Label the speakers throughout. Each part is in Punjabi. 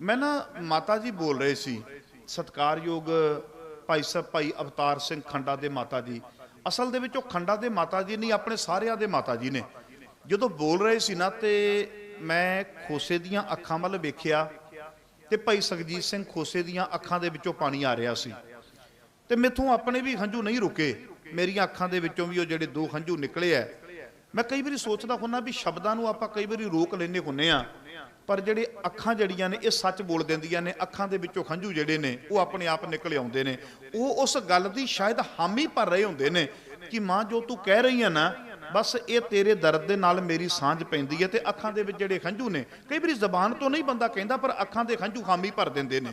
Speaker 1: ਮੈਂ ਨਾ ਮਾਤਾ ਜੀ ਬੋਲ ਰਹੇ ਸੀ, ਸਤਕਾਰਯੋਗ ਭਾਈ ਸਾਹਿਬ, ਭਾਈ ਅਵਤਾਰ ਸਿੰਘ ਖੰਡਾ ਦੇ ਮਾਤਾ ਜੀ। ਅਸਲ ਦੇ ਵਿੱਚ ਉਹ ਖੰਡਾ ਦੇ ਮਾਤਾ ਜੀ ਨਹੀਂ, ਆਪਣੇ ਸਾਰਿਆਂ ਦੇ ਮਾਤਾ ਜੀ ਨੇ। ਜਦੋਂ ਬੋਲ ਰਹੇ ਸੀ ਨਾ ਤੇ ਮੈਂ ਖੋਸੇ ਦੀਆਂ ਅੱਖਾਂ ਵੱਲ ਵੇਖਿਆ ਤੇ ਭਾਈ ਸੁਖਜੀਤ ਸਿੰਘ ਖੋਸੇ ਦੀਆਂ ਅੱਖਾਂ ਦੇ ਵਿੱਚੋਂ ਪਾਣੀ ਆ ਰਿਹਾ ਸੀ। ਤੇ ਮੈਥੋਂ ਆਪਣੇ ਵੀ ਹੰਝੂ ਨਹੀਂ ਰੁਕੇ। ਮੇਰੀਆਂ ਅੱਖਾਂ ਦੇ ਵਿੱਚੋਂ ਵੀ ਉਹ ਜਿਹੜੇ ਦੋ ਹੰਝੂ ਨਿਕਲੇ ਐ। ਮੈਂ ਕਈ ਵਾਰੀ ਸੋਚਦਾ ਹੁੰਨਾ ਵੀ ਸ਼ਬਦਾਂ ਨੂੰ ਆਪਾਂ ਕਈ ਵਾਰੀ ਰੋਕ ਲੈਂਦੇ ਹੁੰਨੇ ਆ। ਪਰ ਜਿਹੜੇ ਅੱਖਾਂ ਜੜੀਆਂ ਨੇ, ਇਹ ਸੱਚ ਬੋਲ ਦਿੰਦੀਆਂ ਨੇ। ਅੱਖਾਂ ਦੇ ਵਿੱਚੋਂ ਖੰਝੂ ਜਿਹੜੇ ਨੇ, ਉਹ ਆਪਣੇ ਆਪ ਨਿਕਲ ਆਉਂਦੇ ਨੇ। ਉਹ ਉਸ ਗੱਲ ਦੀ ਸ਼ਾਇਦ ਹਾਮੀ ਭਰ ਰਹੇ ਹੁੰਦੇ ਨੇ ਕਿ ਮਾਂ, ਜੋ ਤੂੰ ਕਹਿ ਰਹੀ ਹੈ ਨਾ, ਬਸ ਇਹ ਤੇਰੇ ਦਰਦ ਦੇ ਨਾਲ ਮੇਰੀ ਸਾਂਝ ਪੈਂਦੀ ਹੈ ਤੇ ਅੱਖਾਂ ਦੇ ਵਿੱਚ ਜਿਹੜੇ ਖੰਝੂ ਨੇ, ਕਈ ਵਾਰੀ ਜ਼ਬਾਨ ਤੋਂ ਨਹੀਂ ਬੰਦਾ ਕਹਿੰਦਾ, ਪਰ ਅੱਖਾਂ ਦੇ ਖੰਝੂ ਹਾਮੀ ਭਰ ਦਿੰਦੇ ਨੇ।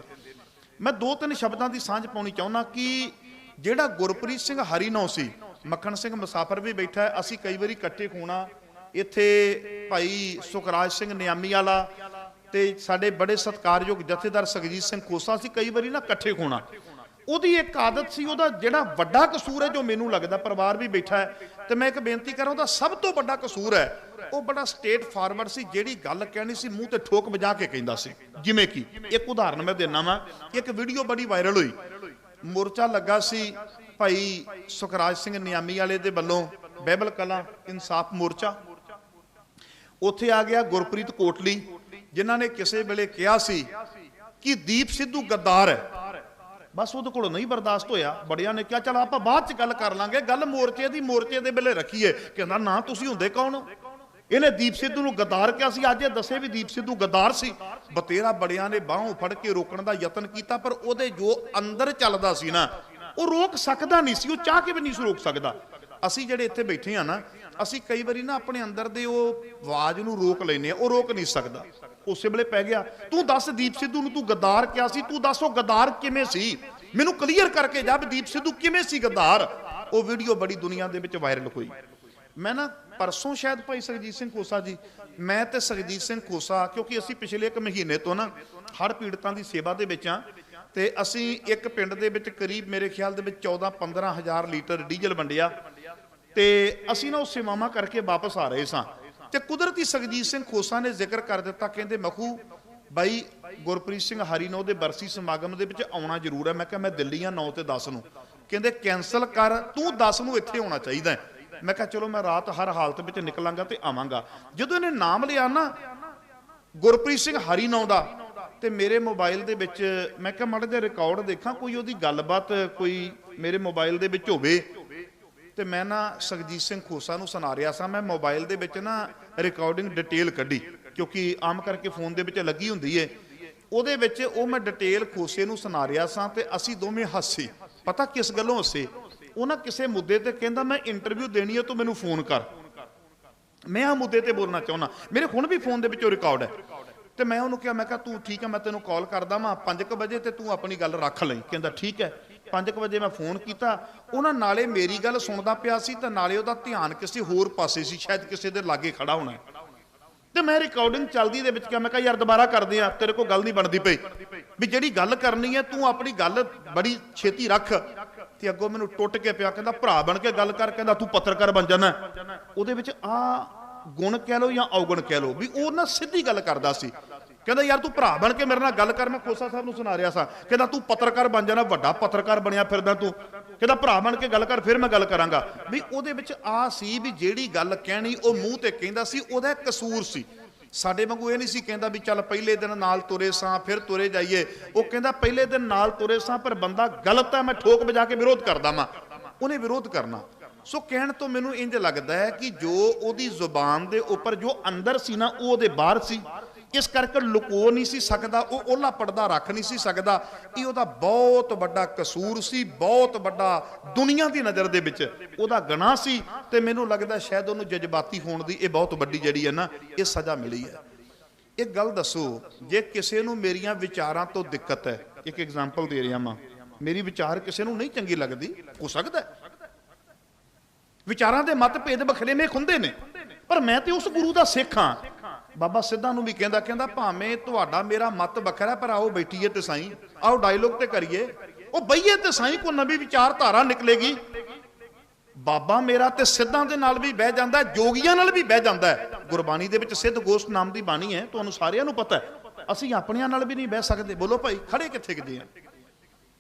Speaker 1: ਮੈਂ ਦੋ ਤਿੰਨ ਸ਼ਬਦਾਂ ਦੀ ਸਾਂਝ ਪਾਉਣੀ ਚਾਹੁੰਦਾ ਕਿ ਜਿਹੜਾ ਗੁਰਪ੍ਰੀਤ ਸਿੰਘ ਹਰੀਨੌ ਸੀ, ਮੱਖਣ ਸਿੰਘ ਮੁਸਾਫਰ ਵੀ ਬੈਠਾ ਅਸੀਂ ਕਈ ਵਾਰੀ ਇਕੱਠੇ ਹੋਣਾ ਇੱਥੇ ਭਾਈ ਸੁਖਰਾਜ ਸਿੰਘ ਨਿਆਮੀ ਵਾਲਾ ਤੇ ਸਾਡੇ ਬੜੇ ਸਤਿਕਾਰਯੋਗ ਜਥੇਦਾਰ ਸੁਖਜੀਤ ਸਿੰਘ ਕੋਸਾ ਸੀ, ਕਈ ਵਾਰੀ ਨਾ ਇਕੱਠੇ ਹੋਣਾ ਉਹਦੀ ਇੱਕ ਆਦਤ ਸੀ, ਉਹਦਾ ਜਿਹੜਾ ਵੱਡਾ ਕਸੂਰ ਹੈ, ਜੋ ਮੈਨੂੰ ਲੱਗਦਾ ਪਰਿਵਾਰ ਵੀ ਬੈਠਾ ਹੈ, ਤੇ ਮੈਂ ਇੱਕ ਬੇਨਤੀ ਕਰਾਂ ਉਹਦਾ ਸਭ ਤੋਂ ਵੱਡਾ ਕਸੂਰ ਹੈ, ਉਹ ਬੜਾ ਸਟੇਟ ਫਾਰਵਰਡ ਸੀ, ਜਿਹੜੀ ਗੱਲ ਕਹਿਣੀ ਸੀ, ਮੂੰਹ ਤੇ ਠੋਕ ਵਜਾ ਕੇ ਕਹਿੰਦਾ ਸੀ। ਜਿਵੇਂ ਕਿ, ਇੱਕ ਉਦਾਹਰਨ ਮੈਂ ਦੇਣਾ ਵਾਂ, ਇੱਕ ਵੀਡੀਓ ਬੜੀ ਵਾਇਰਲ ਹੋਈ। ਮੋਰਚਾ ਲੱਗਾ ਸੀ ਭਾਈ ਸੁਖਰਾਜ ਸਿੰਘ ਨਿਆਮੀ ਵਾਲੇ ਦੇ ਵੱਲੋਂ, ਬਹਿਬਲ ਕਲਾਂ ਇਨਸਾਫ ਮੋਰਚਾ ਉੱਥੇ ਆ ਗਿਆ ਗੁਰਪ੍ਰੀਤ ਕੋਟਲੀ, ਜਿਨ੍ਹਾਂ ਨੇ ਕਿਸੇ ਵੇਲੇ ਕਿਹਾ ਸੀ ਕਿ ਦੀਪ ਸਿੱਧੂ ਗੱਦਾਰ ਹੈ। ਬਸ ਉਹਦੇ ਕੋਲੋਂ ਨਹੀਂ ਬਰਦਾਸ਼ਤ ਹੋਇਆ। ਬੜਿਆਂ ਨੇ ਕਿਹਾ, ਚਲ ਆਪਾਂ ਬਾਅਦ ਚ ਗੱਲ ਕਰ ਲਾਂਗੇ। ਗੱਲ ਮੋਰਚੇ ਦੀ, ਮੋਰਚੇ ਦੇ ਵੇਲੇ ਰੱਖੀਏ। ਕਹਿੰਦਾ, ਨਾ, ਤੁਸੀਂ ਹੁੰਦੇ ਕੌਣ ਇਹਨੇ ਦੀਪ ਸਿੱਧੂ ਨੂੰ ਗੱਦਾਰ ਕਿਹਾ ਸੀ। ਅੱਜ ਇਹ ਦੱਸੇ ਵੀ ਦੀਪ ਸਿੱਧੂ ਗੱਦਾਰ ਸੀ। ਬਤੇਰਾ ਬੜਿਆਂ ਨੇ ਬਾਹੋਂ ਫੜ ਕੇ ਰੋਕਣ ਦਾ ਯਤਨ ਕੀਤਾ, ਪਰ ਉਹਦੇ ਜੋ ਅੰਦਰ ਚੱਲਦਾ ਸੀ ਨਾ, ਉਹ ਰੋਕ ਸਕਦਾ ਨਹੀਂ ਸੀ। ਉਹ ਚਾਹ ਕੇ ਵੀ ਨਹੀਂ ਸੀ ਰੋਕ ਸਕਦਾ? ਅਸੀਂ ਜਿਹੜੇ ਇੱਥੇ ਬੈਠੇ ਆ ਨਾ ਅਸੀਂ ਕਈ ਵਾਰੀ ਨਾ ਆਪਣੇ ਅੰਦਰ ਦੇ ਉਹ ਆਵਾਜ਼ ਨੂੰ ਰੋਕ ਲੈਨੇ ਆ ਉਹ ਰੋਕ ਨਹੀਂ ਸਕਦਾ। ਉਸੇ ਵੇਲੇ ਪੈ ਗਿਆ, ਤੂੰ ਦੱਸ ਦੀਪ ਸਿੱਧੂ ਨੂੰ ਤੂੰ ਗੱਦਾਰ ਕਿਹਾ ਸੀ? ਤੂੰ ਦੱਸ ਉਹ ਗੱਦਾਰ ਕਿਵੇਂ ਸੀ? ਮੈਨੂੰ ਕਲੀਅਰ ਕਰਕੇ ਜਾ ਵੀ ਦੀਪ ਸਿੱਧੂ ਕਿਵੇਂ ਸੀ ਗੱਦਾਰ? ਉਹ ਵੀਡੀਓ ਬੜੀ ਦੁਨੀਆ ਦੇ ਵਿੱਚ ਵਾਇਰਲ ਹੋਈ। ਮੈਂ ਨਾ ਪਰਸੋਂ ਸ਼ਾਇਦ ਭਾਈ ਸੁਖਜੀਤ ਸਿੰਘ ਖੋਸਾ ਜੀ, ਮੈਂ ਤੇ ਸੁਖਜੀਤ ਸਿੰਘ ਖੋਸਾ ਕਿਉਂਕਿ ਅਸੀਂ ਪਿਛਲੇ ਇੱਕ ਮਹੀਨੇ ਤੋਂ ਨਾ ਹਰ ਪੀੜਤਾਂ ਦੀ ਸੇਵਾ ਦੇ ਵਿੱਚ ਆ ਤੇ ਅਸੀਂ ਇੱਕ ਪਿੰਡ ਦੇ ਵਿੱਚ ਕਰੀਬ ਮੇਰੇ ਖਿਆਲ ਦੇ ਵਿੱਚ 14 15 ਹਜ਼ਾਰ ਲੀਟਰ ਡੀਜ਼ਲ ਵੰਡਿਆ। ਤੇ ਅਸੀਂ ਨਾ ਉਹ ਸੇਵਾਵਾਂ ਕਰਕੇ ਵਾਪਸ ਆ ਰਹੇ ਸਾਂ। ਤੇ ਕੁਦਰਤੀ ਸੁਖਜੀਤ ਸਿੰਘ ਖੋਸਾ ਨੇ ਜ਼ਿਕਰ ਕਰ ਦਿੱਤਾ, ਕਹਿੰਦੇ ਮਖੂ, ਬਾਈ ਗੁਰਪ੍ਰੀਤ ਸਿੰਘ ਹਰੀਨੋ ਦੇ ਬਰਸੀ ਸਮਾਗਮ ਦੇ ਵਿੱਚ ਆਉਣਾ ਜ਼ਰੂਰ ਹੈ। ਮੈਂ ਕਿਹਾ, ਮੈਂ ਦਿੱਲੀ ਆ 9 ਤੇ 10 ਨੂੰ। ਕਹਿੰਦੇ ਕੈਨਸਲ ਕਰ, ਤੂੰ 10 ਨੂੰ ਇੱਥੇ ਆਉਣਾ ਚਾਹੀਦਾ ਮੈਂ ਕਿਹਾ, ਚਲੋ ਮੈਂ ਰਾਤ ਹਰ ਹਾਲਤ ਵਿੱਚ ਨਿਕਲਾਂਗਾ ਤੇ ਆਵਾਂਗਾ। ਜਦੋਂ ਇਹਨੇ ਨਾਮ ਲਿਆ ਨਾ, ਗੁਰਪ੍ਰੀਤ ਸਿੰਘ ਹਰੀਨੌ ਦਾ, ਤੇ ਮੇਰੇ ਮੋਬਾਈਲ ਦੇ ਵਿੱਚ, ਮੈਂ ਕਿਹਾ, ਮਾੜਾ ਜਿਹਾ ਰਿਕਾਰਡ ਦੇਖਾਂ, ਕੋਈ ਉਹਦੀ ਗੱਲਬਾਤ, ਕੋਈ ਮੇਰੇ ਮੋਬਾਈਲ ਦੇ ਵਿੱਚ ਹੋਵੇ। ਤੇ ਮੈਂ ਨਾ ਸ਼ਖਜੀਤ ਸਿੰਘ ਖੋਸਾ ਨੂੰ ਸੁਣਾ ਰਿਹਾ ਸਾਂ। ਮੈਂ ਮੋਬਾਈਲ ਦੇ ਵਿੱਚ ਨਾ ਰਿਕਾਰਡਿੰਗ ਡਿਟੇਲ ਕੱਢੀ, ਕਿਉਂਕਿ ਆਮ ਕਰਕੇ ਫੋਨ ਦੇ ਵਿੱਚ ਲੱਗੀ ਹੁੰਦੀ ਏ। ਉਹਦੇ ਵਿੱਚ ਉਹ ਮੈਂ ਡਿਟੇਲ ਖੋਸੇ ਨੂੰ ਸੁਣਾ ਰਿਹਾ ਸਾਂ ਤੇ ਅਸੀਂ ਦੋਵੇਂ ਹੱਸੇ। ਪਤਾ ਕਿਸ ਗੱਲੋਂ ਹੱਸੇ? ਉਹ ਨਾ ਕਿਸੇ ਮੁੱਦੇ ਤੇ ਕਹਿੰਦਾ, ਮੈਂ ਇੰਟਰਵਿਊ ਦੇਣੀ ਹੈ ਤੂੰ ਮੈਨੂੰ ਫੋਨ ਕਰ। ਮੈਂ ਆ ਮੁੱਦੇ ਤੇ ਬੋਲਣਾ ਚਾਹੁੰਦਾ। ਮੇਰੇ ਹੁਣ ਵੀ ਫੋਨ ਦੇ ਵਿੱਚੋਂ ਰਿਕਾਰਡ ਹੈ। ਤੇ ਮੈਂ ਉਹਨੂੰ ਕਿਹਾ, ਮੈਂ ਕਿਹਾ, ਤੂੰ ਠੀਕ ਹੈ ਮੈਂ ਤੈਨੂੰ ਕਾਲ ਕਰਦਾ ਵਾਂ 5:00 ਵਜੇ ਤੇ ਤੂੰ ਆਪਣੀ ਗੱਲ ਰੱਖ ਲਈ। ਕਹਿੰਦਾ, ਠੀਕ ਹੈ। 5:00 ਵਜੇ ਮੈਂ ਫੋਨ ਕੀਤਾ, ਉਹਨਾਂ ਨਾਲੇ ਮੇਰੀ ਗੱਲ ਸੁਣਦਾ ਪਿਆ ਸੀ ਤੇ ਨਾਲੇ ਉਹਦਾ ਧਿਆਨ ਕਿਸੇ ਹੋਰ ਪਾਸੇ ਸੀ, ਸ਼ਾਇਦ ਕਿਸੇ ਦੇ ਲਾਗੇ ਖੜਾ ਹੋਣਾ ਤੇ ਮੈਂ ਰਿਕਾਰਡਿੰਗ ਚੱਲਦੀ ਦੇ ਵਿੱਚ ਕਿਹਾ, ਮੈਂ ਕਿਹਾ, ਯਾਰ, ਦੁਬਾਰਾ ਕਰਦੇ ਆ ਤੇਰੇ ਕੋਲ ਗੱਲ ਨਹੀਂ ਬਣਦੀ ਪਈ। ਵੀ ਜਿਹੜੀ ਗੱਲ ਕਰਨੀ ਹੈ, ਤੂੰ ਆਪਣੀ ਗੱਲ ਬੜੀ ਛੇਤੀ ਰੱਖ ਤੇ ਅੱਗੋਂ ਮੈਨੂੰ ਟੁੱਟ ਕੇ ਪਿਆ, ਕਹਿੰਦਾ, ਭਰਾ ਬਣ ਕੇ ਗੱਲ ਕਰ, ਕਹਿੰਦਾ, ਤੂੰ ਪੱਤਰਕਾਰ ਬਣ ਜਾਣਾ ਉਹਦੇ ਵਿੱਚ ਆ ਗੁਣ ਕਹਿ ਲਓ ਜਾਂ ਔਗਣ ਕਹਿ ਲਓ, ਵੀ ਉਹ ਨਾ ਸਿੱਧੀ ਗੱਲ ਕਰਦਾ ਸੀ। ਕਹਿੰਦਾ, ਯਾਰ ਤੂੰ ਭਰਾ ਬਣ ਕੇ ਮੇਰੇ ਨਾਲ ਗੱਲ ਕਰ, ਮੈਂ ਖੋਸਾ ਸਾਹਿਬ ਨੂੰ ਸੁਣਾ ਰਿਹਾ ਸਾਂ। ਕਹਿੰਦਾ, ਤੂੰ ਪੱਤਰਕਾਰ ਬਣ ਜਾਣਾ, ਵੱਡਾ ਪੱਤਰਕਾਰ ਬਣਿਆ ਫਿਰਦਾ ਤੂੰ। ਕਹਿੰਦਾ, ਭਰਾ ਬਣ ਕੇ ਗੱਲ ਕਰ, ਫਿਰ ਮੈਂ ਗੱਲ ਕਰਾਂਗਾ। ਵੀ ਉਹਦੇ ਵਿੱਚ ਆ ਸੀ ਵੀ ਜਿਹੜੀ ਗੱਲ ਕਹਿਣੀ, ਉਹ ਮੂੰਹ ਤੇ ਕਹਿੰਦਾ ਸੀ, ਉਹਦਾ ਕਸੂਰ ਸੀ। ਸਾਡੇ ਵਾਂਗੂ ਇਹ ਨਹੀਂ ਸੀ ਕਹਿੰਦਾ ਵੀ ਚੱਲ ਪਹਿਲੇ ਦਿਨ ਨਾਲ ਤੁਰੇ ਸਾਂ, ਫਿਰ ਤੁਰੇ ਜਾਈਏ। ਉਹ ਕਹਿੰਦਾ, ਪਹਿਲੇ ਦਿਨ ਨਾਲ ਤੁਰੇ ਸਾਂ, ਪਰ ਬੰਦਾ ਗਲਤ ਹੈ ਮੈਂ ਠੋਕ ਵਜਾ ਕੇ ਵਿਰੋਧ ਕਰਦਾ ਵਾਂ। ਉਹਨੇ ਵਿਰੋਧ ਕਰਨਾ। ਸੋ ਕਹਿਣ ਤੋਂ ਮੈਨੂੰ ਇੰਜ ਲੱਗਦਾ ਹੈ ਕਿ ਜੋ ਉਹਦੀ ਜ਼ੁਬਾਨ ਦੇ ਉੱਪਰ ਜੋ ਅੰਦਰ ਸੀ ਨਾ, ਉਹ ਉਹਦੇ ਬਾਹਰ ਸੀ। ਇਸ ਕਰਕੇ ਲੁਕੋ ਨਹੀਂ ਸੀ ਸਕਦਾ, ਉਹ ਉਹਲਾ ਪਰਦਾ ਰੱਖ ਨਹੀਂ ਸੀ ਸਕਦਾ। ਇਹ ਉਹਦਾ ਬਹੁਤ ਵੱਡਾ ਕਸੂਰ ਸੀ, ਬਹੁਤ ਵੱਡਾ ਦੁਨੀਆ ਦੀ ਨਜ਼ਰ ਦੇ ਵਿੱਚ। ਉਹਦਾ ਗੁਨਾਹ ਸੀ ਤੇ ਮੈਨੂੰ ਲੱਗਦਾ ਸ਼ਾਇਦ ਉਹਨੂੰ ਜਜ਼ਬਾਤੀ ਹੋਣ ਦੀ ਇਹ ਬਹੁਤ ਵੱਡੀ ਜਿਹੜੀ ਹੈ ਨਾ, ਇਹ ਸਜ਼ਾ ਮਿਲੀ ਹੈ। ਇੱਕ ਗੱਲ ਦੱਸੋ, ਜੇ ਕਿਸੇ ਨੂੰ ਮੇਰੀਆਂ ਵਿਚਾਰਾਂ ਤੋਂ ਦਿੱਕਤ ਹੈ, ਇੱਕ ਐਗਜ਼ਾਮਪਲ ਦੇ ਰਿਹਾ ਮਾਂ। ਮੇਰੀ ਵਿਚਾਰ ਕਿਸੇ ਨੂੰ ਨਹੀਂ ਚੰਗੀ ਲੱਗਦੀ, ਹੋ ਸਕਦਾ ਵਿਚਾਰਾਂ ਦੇ ਮਤਭੇਦ ਬਖਰੇਵੇਂ ਖੁੰਦੇ ਨੇ, ਪਰ ਮੈਂ ਤੇ ਉਸ ਗੁਰੂ ਦਾ ਸਿੱਖ ਹਾਂ। ਬਾਬਾ ਸਿੱਧਾ ਨੂੰ ਵੀ ਕਹਿੰਦਾ ਕਹਿੰਦਾ ਭਾਵੇਂ ਤੁਹਾਡਾ ਮੇਰਾ ਮਤ ਵੱਖਰਾ ਪਰ ਆਓ ਬੈਠੀਏ ਤੇ ਸਾਈਂ। ਆਓ ਡਾਇਲੋਗ ਤੇ ਕਰੀਏ। ਉਹ ਬਈਏ ਤੇ ਸਾਈਂ ਕੋ ਨਵੀਂ ਵਿਚਾਰਧਾਰਾ ਨਿਕਲੇਗੀ। ਬਾਬਾ ਮੇਰਾ ਤੇ ਸਿੱਧਾਂ ਦੇ ਨਾਲ ਵੀ ਬਹਿ ਜਾਂਦਾ ਜੋਗੀਆਂ ਨਾਲ ਵੀ ਬਹਿ ਜਾਂਦਾ ਗੁਰਬਾਣੀ ਦੇ ਵਿੱਚ ਸਿੱਧ ਗੋਸ਼ਟ ਨਾਮ ਦੀ ਬਾਣੀ ਹੈ, ਤੁਹਾਨੂੰ ਸਾਰਿਆਂ ਨੂੰ ਪਤਾ ਹੈ। ਅਸੀਂ ਆਪਣਿਆਂ ਨਾਲ ਵੀ ਨਹੀਂ ਬਹਿ ਸਕਦੇ। ਬੋਲੋ ਭਾਈ, ਖੜੇ ਕਿੱਥੇ ਕਿਦੇ ਆ?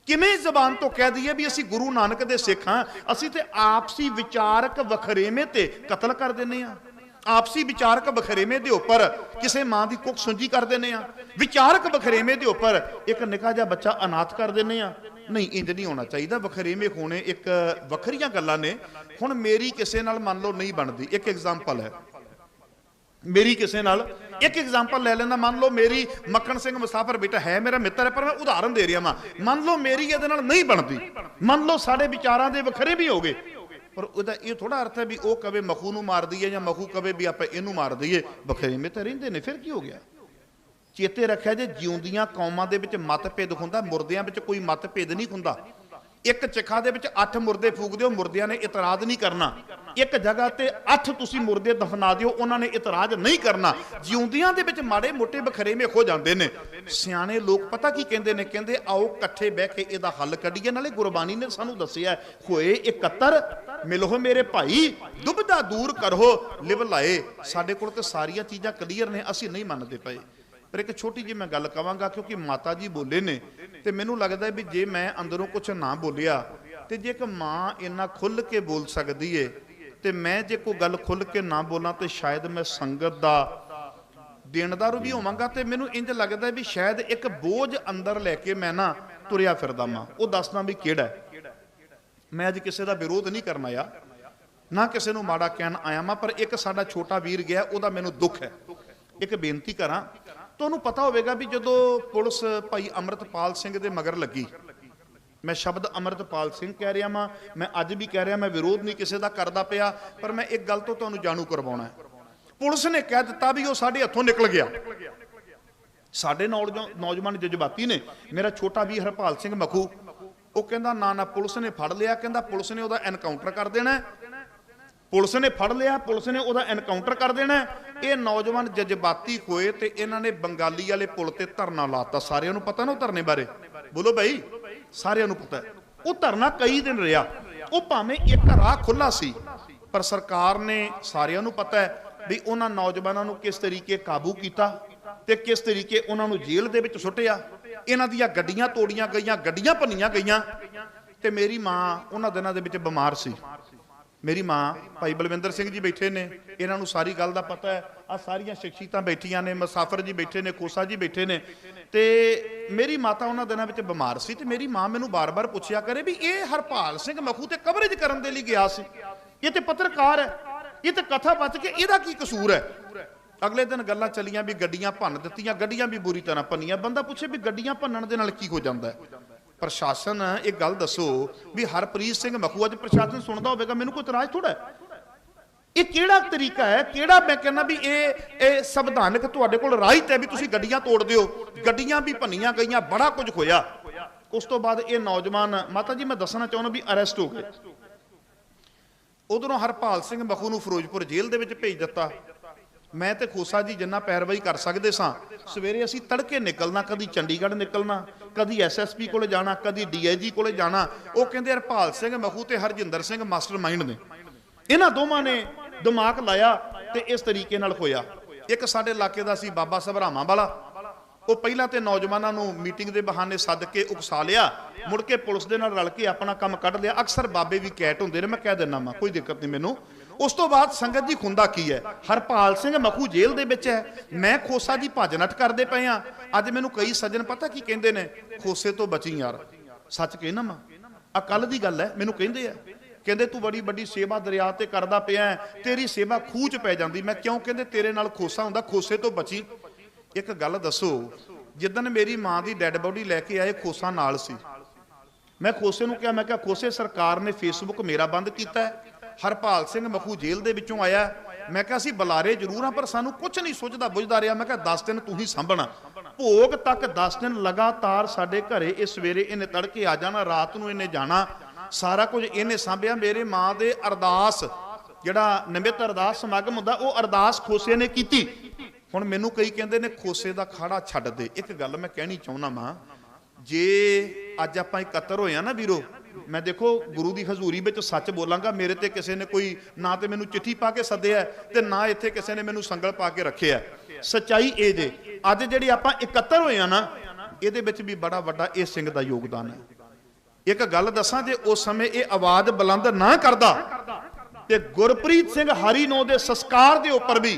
Speaker 1: ਕਿਵੇਂ ਜ਼ਬਾਨ ਤੋਂ ਕਹਿ ਦਈਏ ਵੀ ਅਸੀਂ ਗੁਰੂ ਨਾਨਕ ਦੇ ਸਿੱਖ ਹਾਂ, ਅਸੀਂ ਤੇ ਆਪਸੀ ਵਿਚਾਰਕ ਵਖਰੇਵੇਂ ਤੇ ਕਤਲ ਕਰ ਦਿੰਨੇ ਆ ਆਪਸੀ ਵਿਚਾਰਕ ਵਖਰੇਵੇਂ ਦੇ ਉੱਪਰ ਕਿਸੇ ਮਾਂ ਦੀ ਕੁੱਖ ਸੁੰਜੀ ਕਰ ਦਿੰਨੇ ਆ ਵਿਚਾਰਕ ਵਖਰੇਵੇਂ ਦੇ ਉੱਪਰ ਇੱਕ ਨਿੱਕਾ ਜਿਹਾ ਬੱਚਾ ਅਨਾਥ ਕਰ ਦਿੰਨੇ ਆ ਨਹੀਂ, ਇੰਜ ਨਹੀਂ ਹੋਣਾ ਚਾਹੀਦਾ। ਵਖਰੇਵੇਂ ਹੋਣੇ ਇੱਕ ਵੱਖਰੀਆਂ ਗੱਲਾਂ ਨੇ। ਹੁਣ ਮੇਰੀ ਕਿਸੇ ਨਾਲ ਮੰਨ ਲਓ ਨਹੀਂ ਬਣਦੀ। ਇੱਕ ਐਗਜ਼ਾਮਪਲ ਹੈ। ਮੇਰੀ ਕਿਸੇ ਨਾਲ ਇੱਕ ਐਗਜ਼ਾਮਪਲ ਲੈ ਲੈਂਦਾ। ਮੰਨ ਲਓ ਮੇਰੀ ਮੱਕਣ ਸਿੰਘ ਮੁਸਾਫਰ ਬੇਟਾ ਹੈ, ਮੇਰਾ ਮਿੱਤਰ ਹੈ, ਪਰ ਮੈਂ ਉਦਾਹਰਨ ਦੇ ਰਿਹਾ ਵਾਂ। ਮੰਨ ਲਓ ਮੇਰੀ ਇਹਦੇ ਨਾਲ ਨਹੀਂ ਬਣਦੀ। ਮੰਨ ਲਓ ਸਾਡੇ ਵਿਚਾਰਾਂ ਦੇ ਵੱਖਰੇ ਵੀ ਹੋ ਗਏ। ਪਰ ਉਹਦਾ ਇਹ ਥੋੜਾ ਅਰਥ ਹੈ ਵੀ ਉਹ ਕਵੇ ਮਖੂ ਨੂੰ ਮਾਰ ਦਈਏ ਜਾਂ ਮਖੂ ਕਵੇ ਵੀ ਆਪਾਂ ਇਹਨੂੰ ਮਾਰ ਦਈਏ। ਵੱਖਰੇ ਤਾਂ ਰਹਿੰਦੇ ਨੇ, ਫਿਰ ਕੀ ਹੋ ਗਿਆ? ਚੇਤੇ ਰੱਖਿਆ ਜੇ ਜਿਉਂਦੀਆਂ ਕੌਮਾਂ ਦੇ ਵਿੱਚ ਮਤਭੇਦ ਹੁੰਦਾ, ਮੁਰਦਿਆਂ ਵਿੱਚ ਕੋਈ ਮਤਭੇਦ ਨਹੀਂ ਹੁੰਦਾ। ਇੱਕ ਚਿਖਾ ਦੇ ਵਿੱਚ ਅੱਠ ਮੁਰਦੇ ਫੂਕ ਦਿਓ, ਮੁਰਦਿਆਂ ਨੇ ਇਤਰਾਜ਼ ਨਹੀਂ ਕਰਨਾ। ਇੱਕ ਜਗ੍ਹਾ ਤੇ ਅੱਠ ਤੁਸੀਂ ਮੁਰਦੇ ਦਫਨਾ ਦਿਓ, ਉਹਨਾਂ ਨੇ ਇਤਰਾਜ਼ ਨਹੀਂ ਕਰਨਾ। ਜਿਉਂਦਿਆਂ ਦੇ ਵਿੱਚ ਮਾੜੇ ਮੋਟੇ ਬਖਰੇਵੇਂ ਹੋ ਜਾਂਦੇ ਨੇ। ਸਿਆਣੇ ਲੋਕ ਪਤਾ ਕੀ ਕਹਿੰਦੇ ਨੇ? ਕਹਿੰਦੇ, ਆਓ ਇਕੱਠੇ ਬਹਿ ਕੇ ਇਹਦਾ ਹੱਲ ਕੱਢੀਏ। ਨਾਲੇ ਗੁਰਬਾਣੀ ਨੇ ਸਾਨੂੰ ਦੱਸਿਆ ਹੋਏ ਇਕੱਤਰ, ਮਿਲੋ ਮੇਰੇ ਭਾਈ ਦੁਬਦਾ ਦੂਰ ਕਰੋ, ਲਿਵ ਲਾਏ। ਸਾਡੇ ਕੋਲ ਤੇ ਸਾਰੀਆਂ ਚੀਜ਼ਾਂ ਕਲੀਅਰ ਨੇ, ਅਸੀਂ ਨਹੀਂ ਮੰਨਦੇ ਪਏ। ਪਰ ਇੱਕ ਛੋਟੀ ਜਿਹੀ ਮੈਂ ਗੱਲ ਕਵਾਂਗਾ, ਕਿਉਂਕਿ ਮਾਤਾ ਜੀ ਬੋਲੇ ਨੇ ਤੇ ਮੈਨੂੰ ਲੱਗਦਾ ਵੀ ਜੇ ਮੈਂ ਅੰਦਰੋਂ ਕੁਝ ਨਾ ਬੋਲਿਆ ਤੇ ਜੇ ਇੱਕ ਮਾਂ ਇੰਨਾ ਖੁੱਲ ਕੇ ਬੋਲ ਸਕਦੀ ਏ ਤੇ ਮੈਂ ਜੇ ਕੋਈ ਗੱਲ ਖੁੱਲ ਕੇ ਨਾ ਬੋਲਾਂ ਤੇ ਸ਼ਾਇਦ ਮੈਂ ਸੰਗਤ ਦਾ ਦੇਣਦਾਰ ਵੀ ਹੋਵਾਂਗਾ ਤੇ ਮੈਨੂੰ ਇੰਜ ਲੱਗਦਾ ਵੀ ਸ਼ਾਇਦ ਇੱਕ ਬੋਝ ਅੰਦਰ ਲੈ ਕੇ ਮੈਂ ਨਾ ਤੁਰਿਆ ਫਿਰਦਾ ਮਾਂ। ਉਹ ਦੱਸਦਾ ਵੀ ਕਿਹੜਾ ਮੈਂ ਅੱਜ ਕਿਸੇ ਦਾ ਵਿਰੋਧ ਨਹੀਂ ਕਰਨਾ ਆ ਨਾ ਕਿਸੇ ਨੂੰ ਮਾੜਾ ਕਹਿਣ ਆਇਆ ਮੈਂ, ਪਰ ਇੱਕ ਸਾਡਾ ਛੋਟਾ ਵੀਰ ਗਿਆ, ਉਹਦਾ ਮੈਨੂੰ ਦੁੱਖ ਹੈ। ਇੱਕ ਬੇਨਤੀ ਕਰਾਂ ਤੁਹਾਨੂੰ ਪਤਾ ਹੋਵੇਗਾ ਵੀ ਜਦੋਂ ਪੁਲਿਸ ਭਾਈ ਅਮਰਤਪਾਲ ਸਿੰਘ ਦੇ ਮਗਰ ਲੱਗੀ, ਮੈਂ ਸ਼ਬਦ ਅਮਰਤਪਾਲ ਸਿੰਘ ਕਹਿ ਰਿਹਾ ਵਾਂ, ਮੈਂ ਅੱਜ ਵੀ ਕਹਿ ਰਿਹਾ, ਮੈਂ ਵਿਰੋਧ ਨਹੀਂ ਕਿਸੇ ਦਾ ਕਰਦਾ ਪਿਆ, ਪਰ ਮੈਂ ਇੱਕ ਗੱਲ ਤੋਂ ਤੁਹਾਨੂੰ ਜਾਣੂ ਕਰਵਾਉਣਾ ਹੈ। ਪੁਲਿਸ ਨੇ ਕਹਿ ਦਿੱਤਾ ਵੀ ਉਹ ਸਾਡੇ ਹੱਥੋਂ ਨਿਕਲ ਗਿਆ। ਸਾਡੇ ਨੌਜਵਾਨ ਨੌਜਵਾਨ ਜਜ਼ਬਾਤੀ ਨੇ, ਮੇਰਾ ਛੋਟਾ ਵੀ ਹਰਪਾਲ ਸਿੰਘ ਮਖੂ, ਉਹ ਕਹਿੰਦਾ, ਨਾ ਨਾ, ਪੁਲਿਸ ਨੇ ਫੜ ਲਿਆ, ਕਹਿੰਦਾ, ਪੁਲਿਸ ਨੇ ਉਹਦਾ ਐਨਕਾਊਂਟਰ ਕਰ ਦੇਣਾ ਪੁਲਿਸ ਨੇ ਫੜ ਲਿਆ, ਪੁਲਿਸ ਨੇ ਉਹਦਾ ਐਨਕਾਊਂਟਰ ਕਰ ਦੇਣਾ। ਇਹ ਨੌਜਵਾਨ ਜਜ਼ਬਾਤੀ ਹੋਏ ਤੇ ਇਹਨਾਂ ਨੇ ਬੰਗਾਲੀ ਵਾਲੇ ਪੁਲ ਤੇ ਧਰਨਾ ਲਾਤਾ। ਸਾਰਿਆਂ ਨੂੰ ਪਤਾ ਨਾ ਉਹ ਧਰਨੇ ਬਾਰੇ? ਬੋਲੋ ਭਾਈ ਸਾਰਿਆਂ ਨੂੰ ਪਤਾ। ਉਹ ਧਰਨਾ ਕਈ ਦਿਨ ਰਿਹਾ। ਉਹ ਭਾਵੇਂ ਇੱਕ ਰਾਹ ਖੁੱਲਾ ਸੀ, ਪਰ ਸਰਕਾਰ ਨੇ ਸਾਰਿਆਂ ਨੂੰ ਪਤਾ ਹੈ ਵੀ ਉਹਨਾਂ ਨੌਜਵਾਨਾਂ ਨੂੰ ਕਿਸ ਤਰੀਕੇ ਕਾਬੂ ਕੀਤਾ ਤੇ ਕਿਸ ਤਰੀਕੇ ਉਹਨਾਂ ਨੂੰ ਜੇਲ੍ਹ ਦੇ ਵਿੱਚ ਸੁੱਟਿਆ। ਇਹਨਾਂ ਦੀਆਂ ਗੱਡੀਆਂ ਤੋੜੀਆਂ ਗਈਆਂ, ਗੱਡੀਆਂ ਭੰਨੀਆਂ ਗਈਆਂ ਤੇ ਮੇਰੀ ਮਾਂ ਉਹਨਾਂ ਦਿਨਾਂ ਦੇ ਵਿੱਚ ਬਿਮਾਰ ਸੀ। ਮੇਰੀ ਮਾਂ, ਭਾਈ ਬਲਵਿੰਦਰ ਸਿੰਘ ਜੀ ਬੈਠੇ ਨੇ। ਇਹਨਾਂ ਨੂੰ ਸਾਰੀ ਗੱਲ ਦਾ ਪਤਾ ਹੈ। ਆ ਸਾਰੀਆਂ ਸ਼ਖਸੀਅਤਾਂ ਬੈਠੀਆਂ ਨੇ, ਮੁਸਾਫਰ ਜੀ ਬੈਠੇ ਨੇ, ਕੋਸਾ ਜੀ ਬੈਠੇ ਨੇ। ਤੇ ਮੇਰੀ ਮਾਤਾ ਉਹਨਾਂ ਦਿਨਾਂ ਵਿੱਚ ਬਿਮਾਰ ਸੀ ਤੇ ਮੇਰੀ ਮਾਂ ਮੈਨੂੰ ਬਾਰ-ਬਾਰ ਪੁੱਛਿਆ ਕਰੇ ਵੀ ਇਹ ਹਰਪਾਲ ਸਿੰਘ ਮਖੂ ਤੇ ਕਵਰੇਜ ਕਰਨ ਦੇ ਲਈ ਗਿਆ ਸੀ। ਇਹ ਤੇ ਪੱਤਰਕਾਰ ਹੈ। ਇਹ ਤੇ ਕਥਾ ਬਚ ਕੇ ਇਹਦਾ ਕੀ ਕਸੂਰ ਹੈ? ਅਗਲੇ ਦਿਨ ਗੱਲਾਂ ਚੱਲੀਆਂ ਵੀ ਗੱਡੀਆਂ ਭੰਨ ਦਿੱਤੀਆਂ, ਗੱਡੀਆਂ ਵੀ ਬੁਰੀ ਤਰ੍ਹਾਂ ਭੰਨੀਆਂ। ਬੰਦਾ ਪੁੱਛੇ ਵੀ ਗੱਡੀਆਂ ਭੰਨਣ ਦੇ ਨਾਲ ਕੀ ਹੋ ਜਾਂਦਾ ਹੈ? ਪ੍ਰਸ਼ਾਸਨ ਇਹ ਗੱਲ ਦੱਸੋ ਵੀ ਹਰਪ੍ਰੀਤ ਸਿੰਘ ਮਖੂ ਅੱਜ ਪ੍ਰਸ਼ਾਸਨ ਸੁਣਦਾ ਹੋਵੇਗਾ, ਮੈਨੂੰ ਕੋਈ ਇਤਰਾਜ਼ ਥੋੜਾ ਇਹ ਕਿਹੜਾ ਤਰੀਕਾ ਹੈ? ਕਿਹੜਾ ਮੈਂ ਕਹਿੰਦਾ ਵੀ ਇਹ ਇਹ ਸੰਵਿਧਾਨਕ ਤੁਹਾਡੇ ਕੋਲ ਰਾਈਟ ਹੈ ਵੀ ਤੁਸੀਂ ਗੱਡੀਆਂ ਤੋੜ ਦਿਓ। ਗੱਡੀਆਂ ਵੀ ਭੰਨੀਆਂ ਗਈਆਂ, ਬੜਾ ਕੁਝ ਹੋਇਆ। ਉਸ ਤੋਂ ਬਾਅਦ ਇਹ ਨੌਜਵਾਨ, ਮਾਤਾ ਜੀ, ਮੈਂ ਦੱਸਣਾ ਚਾਹੁੰਦਾ ਵੀ ਅਰੈਸਟ ਹੋ ਗਏ। ਉਧਰੋਂ ਹਰਪਾਲ ਸਿੰਘ ਮਖੂ ਨੂੰ ਫਿਰੋਜ਼ਪੁਰ ਜੇਲ੍ਹ ਦੇ ਵਿੱਚ ਭੇਜ ਦਿੱਤਾ। ਮੈਂ ਤੇ ਖੋਸਾ ਜੀ ਜਿੰਨਾ ਪੈਰਵਾਈ ਕਰ ਸਕਦੇ ਸਾਂ, ਸਵੇਰੇ ਅਸੀਂ ਤੜਕੇ ਨਿਕਲਣਾ, ਕਦੀ ਚੰਡੀਗੜ੍ਹ ਨਿਕਲਣਾ, ਕਦੀ ਐਸਐਸਪੀ ਕੋਲੇ ਜਾਣਾ, ਕਦੀ ਡੀਆਈਜੀ ਕੋਲੇ ਜਾਣਾ। ਉਹ ਕਹਿੰਦੇ ਹਰਪਾਲ ਸਿੰਘ ਮਖੂ ਤੇ, ਹਰਜਿੰਦਰ ਸਿੰਘ ਮਾਸਟਰਮਾਈਂਡ ਨੇ। ਇਹਨਾਂ ਦੋਵਾਂ ਨੇ ਦਿਮਾਗ ਲਾਇਆ ਤੇ ਇਸ ਤਰੀਕੇ ਨਾਲ ਹੋਇਆ। ਇੱਕ ਸਾਡੇ ਇਲਾਕੇ ਦਾ ਸੀ ਬਾਬਾ ਸਭਰਾਵਾਂ ਵਾਲਾ। ਉਹ ਪਹਿਲਾਂ ਤੇ ਨੌਜਵਾਨਾਂ ਨੂੰ ਮੀਟਿੰਗ ਦੇ ਬਹਾਨੇ ਸੱਦ ਕੇ ਉਕਸਾ ਲਿਆ। ਮੁੜ ਕੇ ਪੁਲਿਸ ਦੇ ਨਾਲ ਰਲ ਕੇ ਆਪਣਾ ਕੰਮ ਕੱਢ ਲਿਆ। ਅਕਸਰ ਬਾਬੇ ਵੀ ਕੈਟ ਹੁੰਦੇ ਨੇ, ਮੈਂ ਕਹਿ ਦਿੰਦਾ ਮੈਂ ਕੋਈ ਦਿੱਕਤ ਨਹੀਂ ਮੈਨੂੰ। ਉਸ ਤੋਂ ਬਾਅਦ ਸੰਗਤ ਜੀ ਖੁੰਦਾ ਕੀ ਹੈ? ਹਰਪਾਲ ਸਿੰਘ ਮਖੂ ਜੇਲ੍ਹ ਦੇ ਵਿੱਚ ਹੈ। ਮੈਂ ਖੋਸਾ ਜੀ ਭੱਜ ਨੱਠ ਕਰਦੇ ਪਏ ਆ ਅੱਜ ਮੈਨੂੰ ਕਈ ਸੱਜਣ ਪਤਾ ਕੀ ਕਹਿੰਦੇ ਨੇ? ਖੋਸੇ ਤੋਂ ਬਚੀ ਯਾਰ। ਸੱਚ ਕਹਿਣਾ ਮੈਂ। ਆ ਕੱਲ ਦੀ ਗੱਲ ਹੈ, ਮੈਨੂੰ ਕਹਿੰਦੇ ਆ। ਕਹਿੰਦੇ ਤੂੰ ਬੜੀ ਵੱਡੀ ਸੇਵਾ ਦਰਿਆ ਤੇ ਕਰਦਾ ਪਿਆ ਤੇਰੀ ਸੇਵਾ ਖੂਹ ਚ ਪੈ ਜਾਂਦੀ। ਮੈਂ ਕਿਉਂ ਕਹਿੰਦੇ ਤੇਰੇ ਨਾਲ ਖੋਸਾ ਹੁੰਦਾ? ਖੋਸੇ ਤੋਂ ਬਚੀ। ਇੱਕ ਗੱਲ ਦੱਸੋ, ਜਿੱਦਣ ਮੇਰੀ ਮਾਂ ਦੀ ਡੈੱਡ ਬੋਡੀ ਲੈ ਕੇ ਆਏ, ਖੋਸਾ ਨਾਲ ਸੀ। ਮੈਂ ਖੋਸੇ ਨੂੰ ਕਿਹਾ, ਮੈਂ ਕਿਹਾ, ਖੋਸੇ ਸਰਕਾਰ ਨੇ ਫੇਸਬੁੱਕ ਮੇਰਾ ਬੰਦ ਕੀਤਾ ਹੈ। ਹਰਪਾਲ ਸਿੰਘ ਮਖੂ ਜੇਲ੍ਹ ਦੇ ਵਿੱਚੋਂ ਆਇਆ। ਮੈਂ ਕਿਹਾ, ਅਸੀਂ ਬੁਲਾਰੇ ਜ਼ਰੂਰ ਹਾਂ ਪਰ ਸਾਨੂੰ ਕੁਝ ਨਹੀਂ ਸੋਚਦਾ, ਬੁੱਝਦਾ ਰਿਹਾ। ਮੈਂ ਕਿਹਾ 10 ਦਿਨ ਤੂੰ ਹੀ ਸੰਭਣਾ। ਭੋਗ ਤੱਕ 10 ਦਿਨ ਲਗਾਤਾਰ ਸਾਡੇ ਘਰੇ ਇਹ ਸਵੇਰੇ ਇਹਨੇ ਤੜਕੇ ਆ ਜਾਣਾ, ਰਾਤ ਨੂੰ ਇਹਨੇ ਜਾਣਾ। ਸਾਰਾ ਕੁਝ ਇਹਨੇ ਸੰਭਿਆ। ਮੇਰੇ ਮਾਂ ਦੇ ਅਰਦਾਸ, ਜਿਹੜਾ ਨਿਮਿਤ ਅਰਦਾਸ ਸਮਾਗਮ ਹੁੰਦਾ, ਉਹ ਅਰਦਾਸ ਖੋਸੇ ਨੇ ਕੀਤੀ। ਹੁਣ ਮੈਨੂੰ ਕਈ ਕਹਿੰਦੇ ਨੇ, ਖੋਸੇ ਦਾ ਖਾੜਾ ਛੱਡ ਦੇ। ਇੱਕ ਗੱਲ ਮੈਂ ਕਹਿਣੀ ਚਾਹੁੰਦਾ ਮਾਂ ਜੇ ਅੱਜ ਆਪਾਂ ਇਕੱਤਰ ਹੋਏ ਆ ਨਾ ਵੀਰੋ ਮੈਂ ਦੇਖੋ ਗੁਰੂ ਦੀ ਹਜ਼ੂਰੀ ਵਿੱਚ ਸੱਚ ਬੋਲਾਂਗਾ, ਮੇਰੇ ਤੇ ਕਿਸੇ ਨੇ ਕੋਈ ਨਾ ਤੇ ਮੈਨੂੰ ਚਿੱਠੀ ਪਾ ਕੇ ਸੱਦਿਆ ਤੇ ਨਾ ਇੱਥੇ ਕਿਸੇ ਨੇ ਮੈਨੂੰ ਸੰਗਲ ਪਾ ਕੇ ਰੱਖਿਆ ਸਚਾਈ ਇਹ ਜੇ, ਅੱਜ ਜਿਹੜੀ ਆਪਾਂ ਇਕੱਤਰ ਹੋਏ ਆ ਨਾ, ਇਹਦੇ ਵਿੱਚ ਵੀ ਬੜਾ ਵੱਡਾ ਇਹ ਸਿੰਘ ਦਾ ਯੋਗਦਾਨ ਹੈ। ਇੱਕ ਗੱਲ ਦੱਸਾਂ, ਜੇ ਉਸ ਸਮੇਂ ਇਹ ਆਵਾਜ਼ ਬੁਲੰਦ ਨਾ ਕਰਦਾ, ਤੇ ਗੁਰਪ੍ਰੀਤ ਸਿੰਘ ਹਰੀਨੋ ਦੇ ਸੰਸਕਾਰ ਦੇ ਉੱਪਰ ਵੀ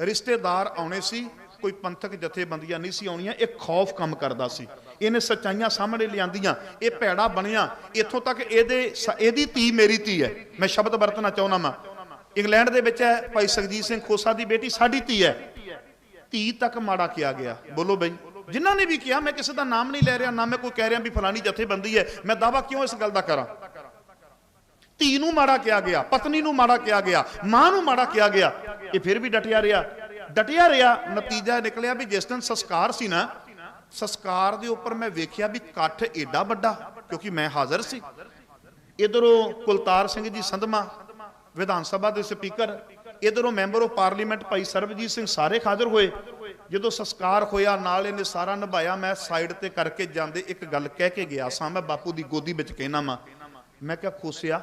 Speaker 1: ਰਿਸ਼ਤੇਦਾਰ ਆਉਣੇ ਸੀ, ਕੋਈ ਪੰਥਕ ਜਥੇਬੰਦੀਆਂ ਨਹੀਂ ਸੀ ਆਉਣੀਆਂ, ਇਹ ਖੌਫ ਕੰਮ ਕਰਦਾ ਸੀ। ਇਹਨੇ ਸੱਚਾਈਆਂ ਸਾਹਮਣੇ ਲਿਆਂਦੀਆਂ, ਇਹ ਭੈੜਾ ਬਣਿਆ। ਇੱਥੋਂ ਤੱਕ ਇਹਦੇ ਇਹਦੀ ਧੀ ਮੇਰੀ ਧੀ ਹੈ। ਮੈਂ ਸ਼ਬਦ ਵਰਤਣਾ ਚਾਹੁੰਦਾ ਮੈਂ ਇੰਗਲੈਂਡ ਦੇ ਵਿੱਚ ਹੈ ਭਾਈ ਸੁਖਜੀਤ ਸਿੰਘ ਖੋਸਾ ਦੀ ਬੇਟੀ, ਸਾਡੀ ਧੀ ਹੈ। ਧੀ ਤੱਕ ਮਾੜਾ ਕਿਹਾ ਗਿਆ। ਬੋਲੋ ਬਈ। ਜਿਨ੍ਹਾਂ ਨੇ ਵੀ ਕਿਹਾ, ਮੈਂ ਕਿਸੇ ਦਾ ਨਾਮ ਨਹੀਂ ਲੈ ਰਿਹਾ, ਨਾ ਮੈਂ ਕੋਈ ਕਹਿ ਰਿਹਾ ਵੀ ਫਲਾਨੀ ਜਥੇਬੰਦੀ ਹੈ। ਮੈਂ ਦਾਵਾ ਕਿਉਂ ਇਸ ਗੱਲ ਦਾ ਕਰਾਂ? ਧੀ ਨੂੰ ਮਾੜਾ ਕਿਹਾ ਗਿਆ, ਪਤਨੀ ਨੂੰ ਮਾੜਾ ਕਿਹਾ ਗਿਆ, ਮਾਂ ਨੂੰ ਮਾੜਾ ਕਿਹਾ ਗਿਆ। ਇਹ ਫਿਰ ਵੀ ਡਟਿਆ ਰਿਹਾ। ਡਟਿਆ ਰਿਹਾ, ਨਤੀਜਾ ਨਿਕਲਿਆ ਵੀ ਜਿਸ ਦਿਨ ਸੰਸਕਾਰ ਸੀ ਨਾ ਸੰਸਕਾਰ ਦੇ ਉੱਪਰ ਮੈਂ ਵੇਖਿਆ ਵੀ ਇਕੱਠ ਏਡਾ ਵੱਡਾ, ਕਿਉਂਕਿ ਮੈਂ ਹਾਜ਼ਰ ਸੀ। ਇਧਰੋਂ ਕੁਲਤਾਰ ਸਿੰਘ ਜੀ ਸੰਧਮਾ, ਵਿਧਾਨ ਸਭਾ ਦੇ ਸਪੀਕਰ, ਇਧਰੋਂ ਮੈਂਬਰ ਆਫ ਪਾਰਲੀਮੈਂਟ ਭਾਈ ਸਰਬਜੀਤ ਸਿੰਘ ਸਾਰੇ ਹਾਜ਼ਰ ਹੋਏ। ਜਦੋਂ ਸੰਸਕਾਰ ਹੋਇਆ, ਨਾਲ ਇਹਨੇ ਸਾਰਾ ਨਿਭਾਇਆ, ਮੈਂ ਸਾਈਡ ਤੇ ਕਰਕੇ ਜਾਂਦੇ ਇੱਕ ਗੱਲ ਕਹਿ ਕੇ ਗਿਆ, ਸਾਂ ਮੈਂ ਬਾਪੂ ਦੀ ਗੋਦੀ ਵਿੱਚ ਕਹਿਣਾ ਮਾਂ ਮੈਂ ਕਿਹਾ, ਖੁਸ਼ਿਆ,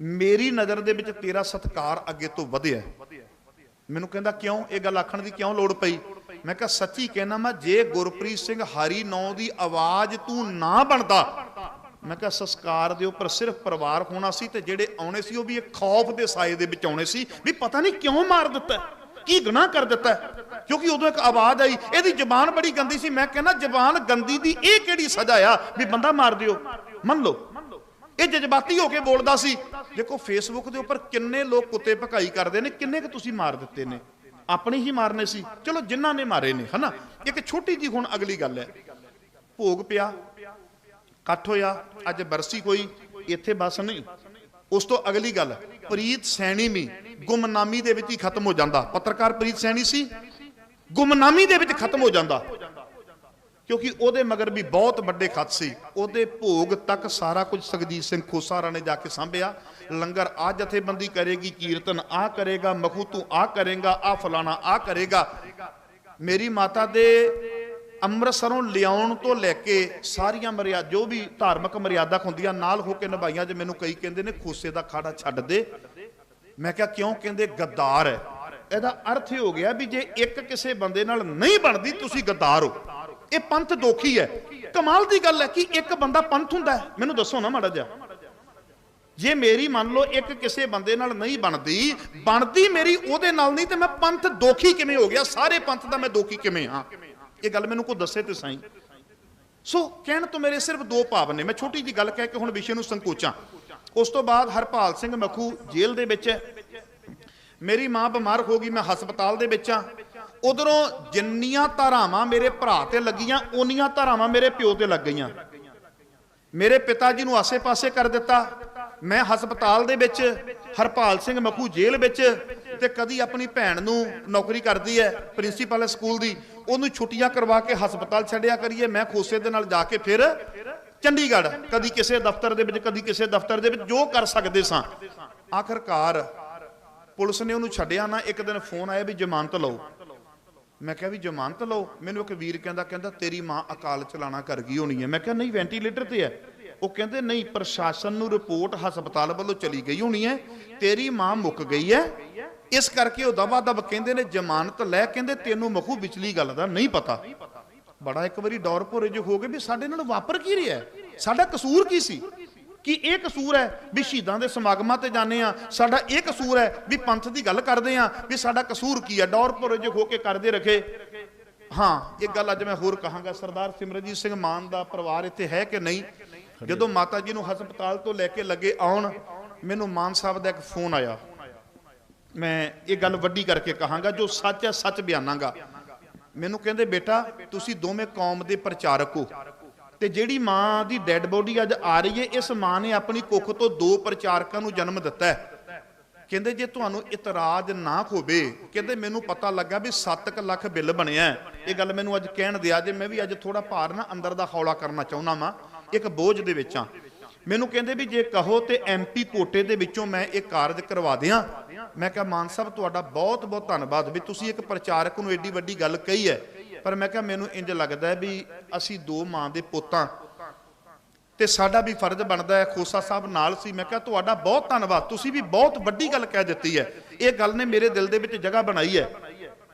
Speaker 1: ਮੇਰੀ ਨਜ਼ਰ ਦੇ ਵਿੱਚ ਤੇਰਾ ਸਤਕਾਰ ਅੱਗੇ ਤੋਂ ਵਧਿਆ ਮੈਨੂੰ ਕਹਿੰਦਾ, ਕਿਉਂ? ਇਹ ਗੱਲ ਆਖਣ ਦੀ ਕਿਉਂ ਲੋੜ ਪਈ? ਮੈਂ ਕਿਹਾ, ਸੱਚੀ ਕਹਿਣਾ ਮੈਂ, ਜੇ ਗੁਰਪ੍ਰੀਤ ਸਿੰਘ ਹਰੀ ਨੌ ਦੀ ਆਵਾਜ਼ ਤੂੰ ਨਾ ਬਣਦਾ। ਮੈਂ ਕਿਹਾ, ਸੰਸਕਾਰ ਦੇ ਉੱਪਰ ਸਿਰਫ ਪਰਿਵਾਰ ਹੋਣਾ ਸੀ ਤੇ ਜਿਹੜੇ ਆਉਣੇ ਸੀ, ਉਹ ਵੀ ਇੱਕ ਖੌਫ ਦੇ ਸਾਏ ਦੇ ਵਿੱਚ ਆਉਣੇ ਸੀ। ਵੀ ਪਤਾ ਨਹੀਂ ਕਿਉਂ ਮਾਰ ਦਿੱਤਾ ਕੀ ਗੁਨਾਹ ਕਰ ਦਿੱਤਾ ਕਿਉਂਕਿ ਉਦੋਂ ਇੱਕ ਆਵਾਜ਼ ਆਈ। ਇਹਦੀ ਜ਼ਬਾਨ ਬੜੀ ਗੰਦੀ ਸੀ। ਮੈਂ ਕਹਿੰਦਾ, ਜ਼ਬਾਨ ਗੰਦੀ ਦੀ ਇਹ ਕਿਹੜੀ ਸਜ਼ਾ ਆ? ਵੀ ਬੰਦਾ ਮਾਰ ਦਿਓ। ਮੰਨ ਲਓ। ਇਹ ਜਜ਼ਬਾਤੀ ਹੋ ਕੇ ਬੋਲਦਾ ਸੀ। ਦੇਖੋ ਫੇਸਬੁੱਕ ਦੇ ਉੱਪਰ ਕਿੰਨੇ ਲੋਕ ਕੁੱਤੇ ਭਕਾਈ ਕਰਦੇ ਨੇ, ਕਿੰਨੇ ਕੁ ਤੁਸੀਂ ਮਾਰ ਦਿੱਤੇ ਨੇ? ਆਪਣੇ ਹੀ ਮਾਰਨੇ ਸੀ। ਚਲੋ ਜਿਨ੍ਹਾਂ ਨੇ ਮਾਰੇ ਨੇ, ਹਨਾ? ਇੱਕ ਛੋਟੀ ਜੀ ਹੁਣ ਅਗਲੀ ਗੱਲ ਹੈ। ਭੋਗ ਪਿਆ, ਇਕੱਠ ਹੋਇਆ, ਅੱਜ ਬਰਸੀ ਕੋਈ, ਇੱਥੇ ਬਸ ਨਹੀਂ। ਉਸ ਤੋਂ ਅਗਲੀ ਗੱਲ, ਪ੍ਰੀਤ ਸੈਣੀ ਵੀ ਗੁਮਨਾਮੀ ਦੇ ਵਿੱਚ ਹੀ ਖਤਮ ਹੋ ਜਾਂਦਾ। ਪੱਤਰਕਾਰ ਪ੍ਰੀਤ ਸੈਣੀ ਸੀ? ਗੁਮਨਾਮੀ ਦੇ ਵਿੱਚ ਖਤਮ ਹੋ ਜਾਂਦਾ। ਕਿਉਂਕਿ ਉਹਦੇ ਮਗਰ ਵੀ ਬਹੁਤ ਵੱਡੇ ਖੱਤ ਸੀ। ਉਹਦੇ ਭੋਗ ਤੱਕ ਸਾਰਾ ਕੁਝ ਸੁਖਜੀਤ ਸਿੰਘ ਖੋਸਾਰਾ ਨੇ ਜਾ ਕੇ ਸਾਂਭਿਆ। ਲੰਗਰ ਆ ਜਥੇਬੰਦੀ ਕਰੇਗੀ, ਕੀਰਤਨ ਆ ਕਰੇਗਾ, ਮਖੂ ਤੂੰ ਆ ਕਰੇਗਾ, ਆ ਫਲਾਣਾ ਆ ਕਰੇਗਾ। ਮੇਰੀ ਮਾਤਾ ਦੇ ਅੰਮ੍ਰਿਤਸਰੋਂ ਲਿਆਉਣ ਤੋਂ ਲੈ ਕੇ ਸਾਰੀਆਂ ਮਰਿਆਦਾ ਜੋ ਵੀ ਧਾਰਮਿਕ ਮਰਿਆਦਾ ਹੁੰਦੀਆਂ, ਨਾਲ ਹੋ ਕੇ ਨਿਭਾਈਆਂ ਜੇ ਮੈਨੂੰ ਕਈ ਕਹਿੰਦੇ ਨੇ, ਖੋਸੇ ਦਾ ਖਾੜਾ ਛੱਡ ਦੇ। ਮੈਂ ਕਿਹਾ, ਕਿਉਂ ਕਹਿੰਦੇ? ਗੱਦਾਰ ਹੈ। ਇਹਦਾ ਅਰਥ ਇਹ ਹੋ ਗਿਆ ਵੀ ਜੇ ਇੱਕ ਕਿਸੇ ਬੰਦੇ ਨਾਲ ਨਹੀਂ ਬਣਦੀ, ਤੁਸੀਂ ਗੱਦਾਰ ਹੋ। ਇਹ ਪੰਥ ਦੋਖੀ ਹੈ। ਕਮਾਲ ਦੀ ਗੱਲ ਹੈ ਕਿ ਇੱਕ ਬੰਦਾ ਪੰਥ ਹੁੰਦਾ ਹੈ। ਮੈਨੂੰ ਦੱਸੋ ਨਾ ਮਾੜਾ ਜਿਹਾ। ਜੇ ਮੇਰੀ ਮੰਨ ਲਓ ਇੱਕ ਕਿਸੇ ਬੰਦੇ ਨਾਲ ਨਹੀਂ ਬਣਦੀ ਬਣਦੀ ਮੇਰੀ ਉਹਦੇ ਨਾਲ ਨਹੀਂ, ਤੇ ਮੈਂ ਪੰਥ ਦੋਖੀ ਕਿਵੇਂ ਹੋ ਗਿਆ? ਸਾਰੇ ਪੰਥ ਦਾ ਮੈਂ ਦੋਖੀ ਕਿਵੇਂ ਹਾਂ? ਇਹ ਗੱਲ ਮੈਨੂੰ ਕੋਈ ਦੱਸੇ ਤੇ ਸਾਈ। ਸੋ ਕਹਿਣ ਤੋਂ ਮੇਰੇ ਸਿਰਫ ਦੋ ਭਾਵ ਨੇ। ਮੈਂ ਛੋਟੀ ਜੀ ਗੱਲ ਕਹਿ ਕੇ ਹੁਣ ਵਿਸ਼ੇ ਨੂੰ ਸੰਕੋਚਾਂ। ਉਸ ਤੋਂ ਬਾਅਦ ਹਰਪਾਲ ਸਿੰਘ ਮਖੂ ਜੇਲ੍ਹ ਦੇ ਵਿੱਚ ਹੈ। ਮੇਰੀ ਮਾਂ ਬਿਮਾਰ ਹੋ ਗਈ, ਮੈਂ ਹਸਪਤਾਲ ਦੇ ਵਿੱਚ ਆ ਉਧਰੋਂ ਜਿੰਨੀਆਂ ਧਾਰਾਵਾਂ ਮੇਰੇ ਭਰਾ ਤੇ ਲੱਗੀਆਂ ਓਨੀਆਂ ਧਾਰਾਵਾਂ ਮੇਰੇ ਪਿਓ ਤੇ ਲੱਗ ਗਈਆਂ। ਮੇਰੇ ਪਿਤਾ ਜੀ ਨੂੰ ਆਸੇ-ਪਾਸੇ ਕਰ ਦਿੱਤਾ। ਮੈਂ ਹਸਪਤਾਲ ਦੇ ਵਿੱਚ, ਹਰਪਾਲ ਸਿੰਘ ਮਖੂ ਜੇਲ੍ਹ ਵਿੱਚ ਤੇ ਕਦੀ ਆਪਣੀ ਭੈਣ ਨੂੰ ਨੌਕਰੀ ਕਰਦੀ ਹੈ, ਪ੍ਰਿੰਸੀਪਲ ਸਕੂਲ ਦੀ। ਉਹਨੂੰ ਛੁੱਟੀਆਂ ਕਰਵਾ ਕੇ ਹਸਪਤਾਲ ਛੱਡਿਆ ਕਰੀਏ। ਮੈਂ ਖੋਸੇ ਦੇ ਨਾਲ ਜਾ ਕੇ ਫਿਰ ਚੰਡੀਗੜ੍ਹ, ਕਦੀ ਕਿਸੇ ਦਫ਼ਤਰ ਦੇ ਵਿੱਚ, ਕਦੀ ਕਿਸੇ ਦਫ਼ਤਰ ਦੇ ਵਿੱਚ, ਜੋ ਕਰ ਸਕਦੇ ਸਾਂ। ਆਖਰਕਾਰ ਪੁਲਿਸ ਨੇ ਉਹਨੂੰ ਛੱਡਿਆ ਨਾ, ਇੱਕ ਦਿਨ ਫੋਨ ਆਇਆ ਵੀ ਜ਼ਮਾਨਤ ਲਓ। ਮੈਂ ਕਿਹਾ ਵੀ ਜ਼ਮਾਨਤ ਲਓ। ਮੈਨੂੰ ਇੱਕ ਵੀਰ ਕਹਿੰਦਾ ਕਹਿੰਦਾ ਤੇਰੀ ਮਾਂ ਅਕਾਲ ਚਲਾਣਾ ਕਰ ਗਈ ਹੋਣੀ ਹੈ। ਮੈਂ ਕਿਹਾ ਨਹੀਂ ਵੈਂਟੀਲੇਟਰ ਤੇ ਹੈ। ਉਹ ਕਹਿੰਦੇ ਨਹੀਂ, ਪ੍ਰਸ਼ਾਸਨ ਨੂੰ ਰਿਪੋਰਟ ਹਸਪਤਾਲ ਵੱਲੋਂ ਚਲੀ ਗਈ ਹੋਣੀ ਹੈ। ਤੇਰੀ ਮਾਂ ਮੁੱਕ ਗਈ ਹੈ। ਇਸ ਕਰਕੇ ਉਹ ਦਬਾ ਦਬ ਕਹਿੰਦੇ ਨੇ, ਜ਼ਮਾਨਤ ਲੈ। ਕਹਿੰਦੇ ਤੈਨੂੰ ਮਖੂ ਵਿਚਲੀ ਗੱਲ ਦਾ ਨਹੀਂ ਪਤਾ। ਬੜਾ ਇੱਕ ਵਾਰੀ ਡੌਰ ਭੋਰੇ ਜੋ ਹੋ ਗਏ ਵੀ ਸਾਡੇ ਨਾਲ ਵਾਪਰ ਕੀ ਰਿਹਾ ਸਾਡਾ ਕਸੂਰ ਕੀ ਸੀ? ਕਿ ਇਹ ਕਸੂਰ ਹੈ ਵੀ ਸ਼ਹੀਦਾਂ ਦੇ ਸਮਾਗਮਾਂ ਤੇ ਜਾਂਦੇ ਆ ਸਾਡਾ ਇਹ ਕਸੂਰ ਹੈ ਵੀ ਪੰਥ ਦੀ ਗੱਲ ਕਰਦੇ ਆ ਵੀ ਸਾਡਾ ਕਸੂਰ ਕੀ ਹੈ? ਡੌਰ ਭੋਰੇ ਹੋ ਕੇ ਕਰਦੇ ਰਖੇ। ਹਾਂ ਇਹ ਗੱਲ ਅੱਜ ਮੈਂ ਹੋਰ ਕਹਾਂਗਾ। ਸਰਦਾਰ ਸਿਮਰਜੀਤ ਸਿੰਘ ਮਾਨ ਦਾ ਪਰਿਵਾਰ ਇੱਥੇ ਹੈ ਕਿ ਨਹੀਂ? ਜਦੋਂ ਮਾਤਾ ਜੀ ਨੂੰ ਹਸਪਤਾਲ ਤੋਂ ਲੈ ਕੇ ਲੱਗੇ ਆਉਣ, ਮੈਨੂੰ ਮਾਨ ਸਾਹਿਬ ਦਾ ਇੱਕ ਫੋਨ ਆਇਆ। ਮੈਂ ਇਹ ਗੱਲ ਵੱਡੀ ਕਰਕੇ ਕਹਾਂਗਾ, ਜੋ ਸੱਚ ਹੈ, ਸੱਚ ਬਿਆਨਾਂਗਾ। ਮੈਨੂੰ ਕਹਿੰਦੇ, ਬੇਟਾ, ਤੁਸੀਂ ਦੋਵੇਂ ਕੌਮ ਦੇ ਪ੍ਰਚਾਰਕ ਹੋ। ਤੇ ਜਿਹੜੀ ਮਾਂ ਦੀ ਡੈੱਡ ਬੋਡੀ ਅੱਜ ਆ ਰਹੀ ਹੈ, ਇਸ ਮਾਂ ਨੇ ਆਪਣੀ ਕੁੱਖ ਤੋਂ ਦੋ ਪ੍ਰਚਾਰਕਾਂ ਨੂੰ ਜਨਮ ਦਿੱਤਾ ਹੈ। ਕਹਿੰਦੇ ਜੇ ਤੁਹਾਨੂੰ ਇਤਰਾਜ਼ ਨਾ ਹੋਵੇ ਕਹਿੰਦੇ ਮੈਨੂੰ ਪਤਾ ਲੱਗਾ ਵੀ 7 ਲੱਖ ਬਿੱਲ ਬਣਿਆ ਇਹ ਗੱਲ ਮੈਨੂੰ ਅੱਜ ਕਹਿਣ ਦਿਆ ਜੇ, ਮੈਂ ਵੀ ਅੱਜ ਥੋੜਾ ਭਾਰ ਨਾ ਅੰਦਰ ਦਾ ਹੌਲਾ ਕਰਨਾ ਚਾਹੁੰਦਾ ਮਾਂ ਇੱਕ ਬੋਝ ਦੇ ਵਿੱਚ ਆ ਮੈਨੂੰ ਕਹਿੰਦੇ ਵੀ ਜੇ ਕਹੋ ਤੇ ਐਮਪੀ ਕੋਟੇ ਦੇ ਵਿੱਚੋਂ ਮੈਂ ਇਹ ਕਾਰਜ ਕਰਵਾ ਦਿਆਂ। ਮੈਂ ਕਿਹਾ, ਮਾਨ ਸਾਹਿਬ, ਤੁਹਾਡਾ ਬਹੁਤ ਬਹੁਤ ਧੰਨਵਾਦ ਵੀ ਤੁਸੀਂ ਇੱਕ ਪ੍ਰਚਾਰਕ ਨੂੰ ਐਡੀ ਵੱਡੀ ਗੱਲ ਕਹੀ ਹੈ। ਪਰ ਮੈਂ ਕਿਹਾ ਮੈਨੂੰ ਇੰਜ ਲੱਗਦਾ ਹੈ ਵੀ ਅਸੀਂ ਦੋ ਮਾਂ ਦੇ ਪੋਤਾਂ। ਤੇ ਸਾਡਾ ਵੀ ਫਰਜ਼ ਬਣਦਾ ਹੈ, ਖੋਸਾ ਸਾਹਿਬ ਨਾਲ ਸੀ। ਮੈਂ ਕਿਹਾ ਤੁਹਾਡਾ ਬਹੁਤ ਧੰਨਵਾਦ। ਤੁਸੀਂ ਵੀ ਬਹੁਤ ਵੱਡੀ ਗੱਲ ਕਹਿ ਦਿੱਤੀ ਹੈ। ਇਹ ਗੱਲ ਨੇ ਮੇਰੇ ਦਿਲ ਦੇ ਵਿੱਚ ਜਗ੍ਹਾ ਬਣਾਈ ਹੈ।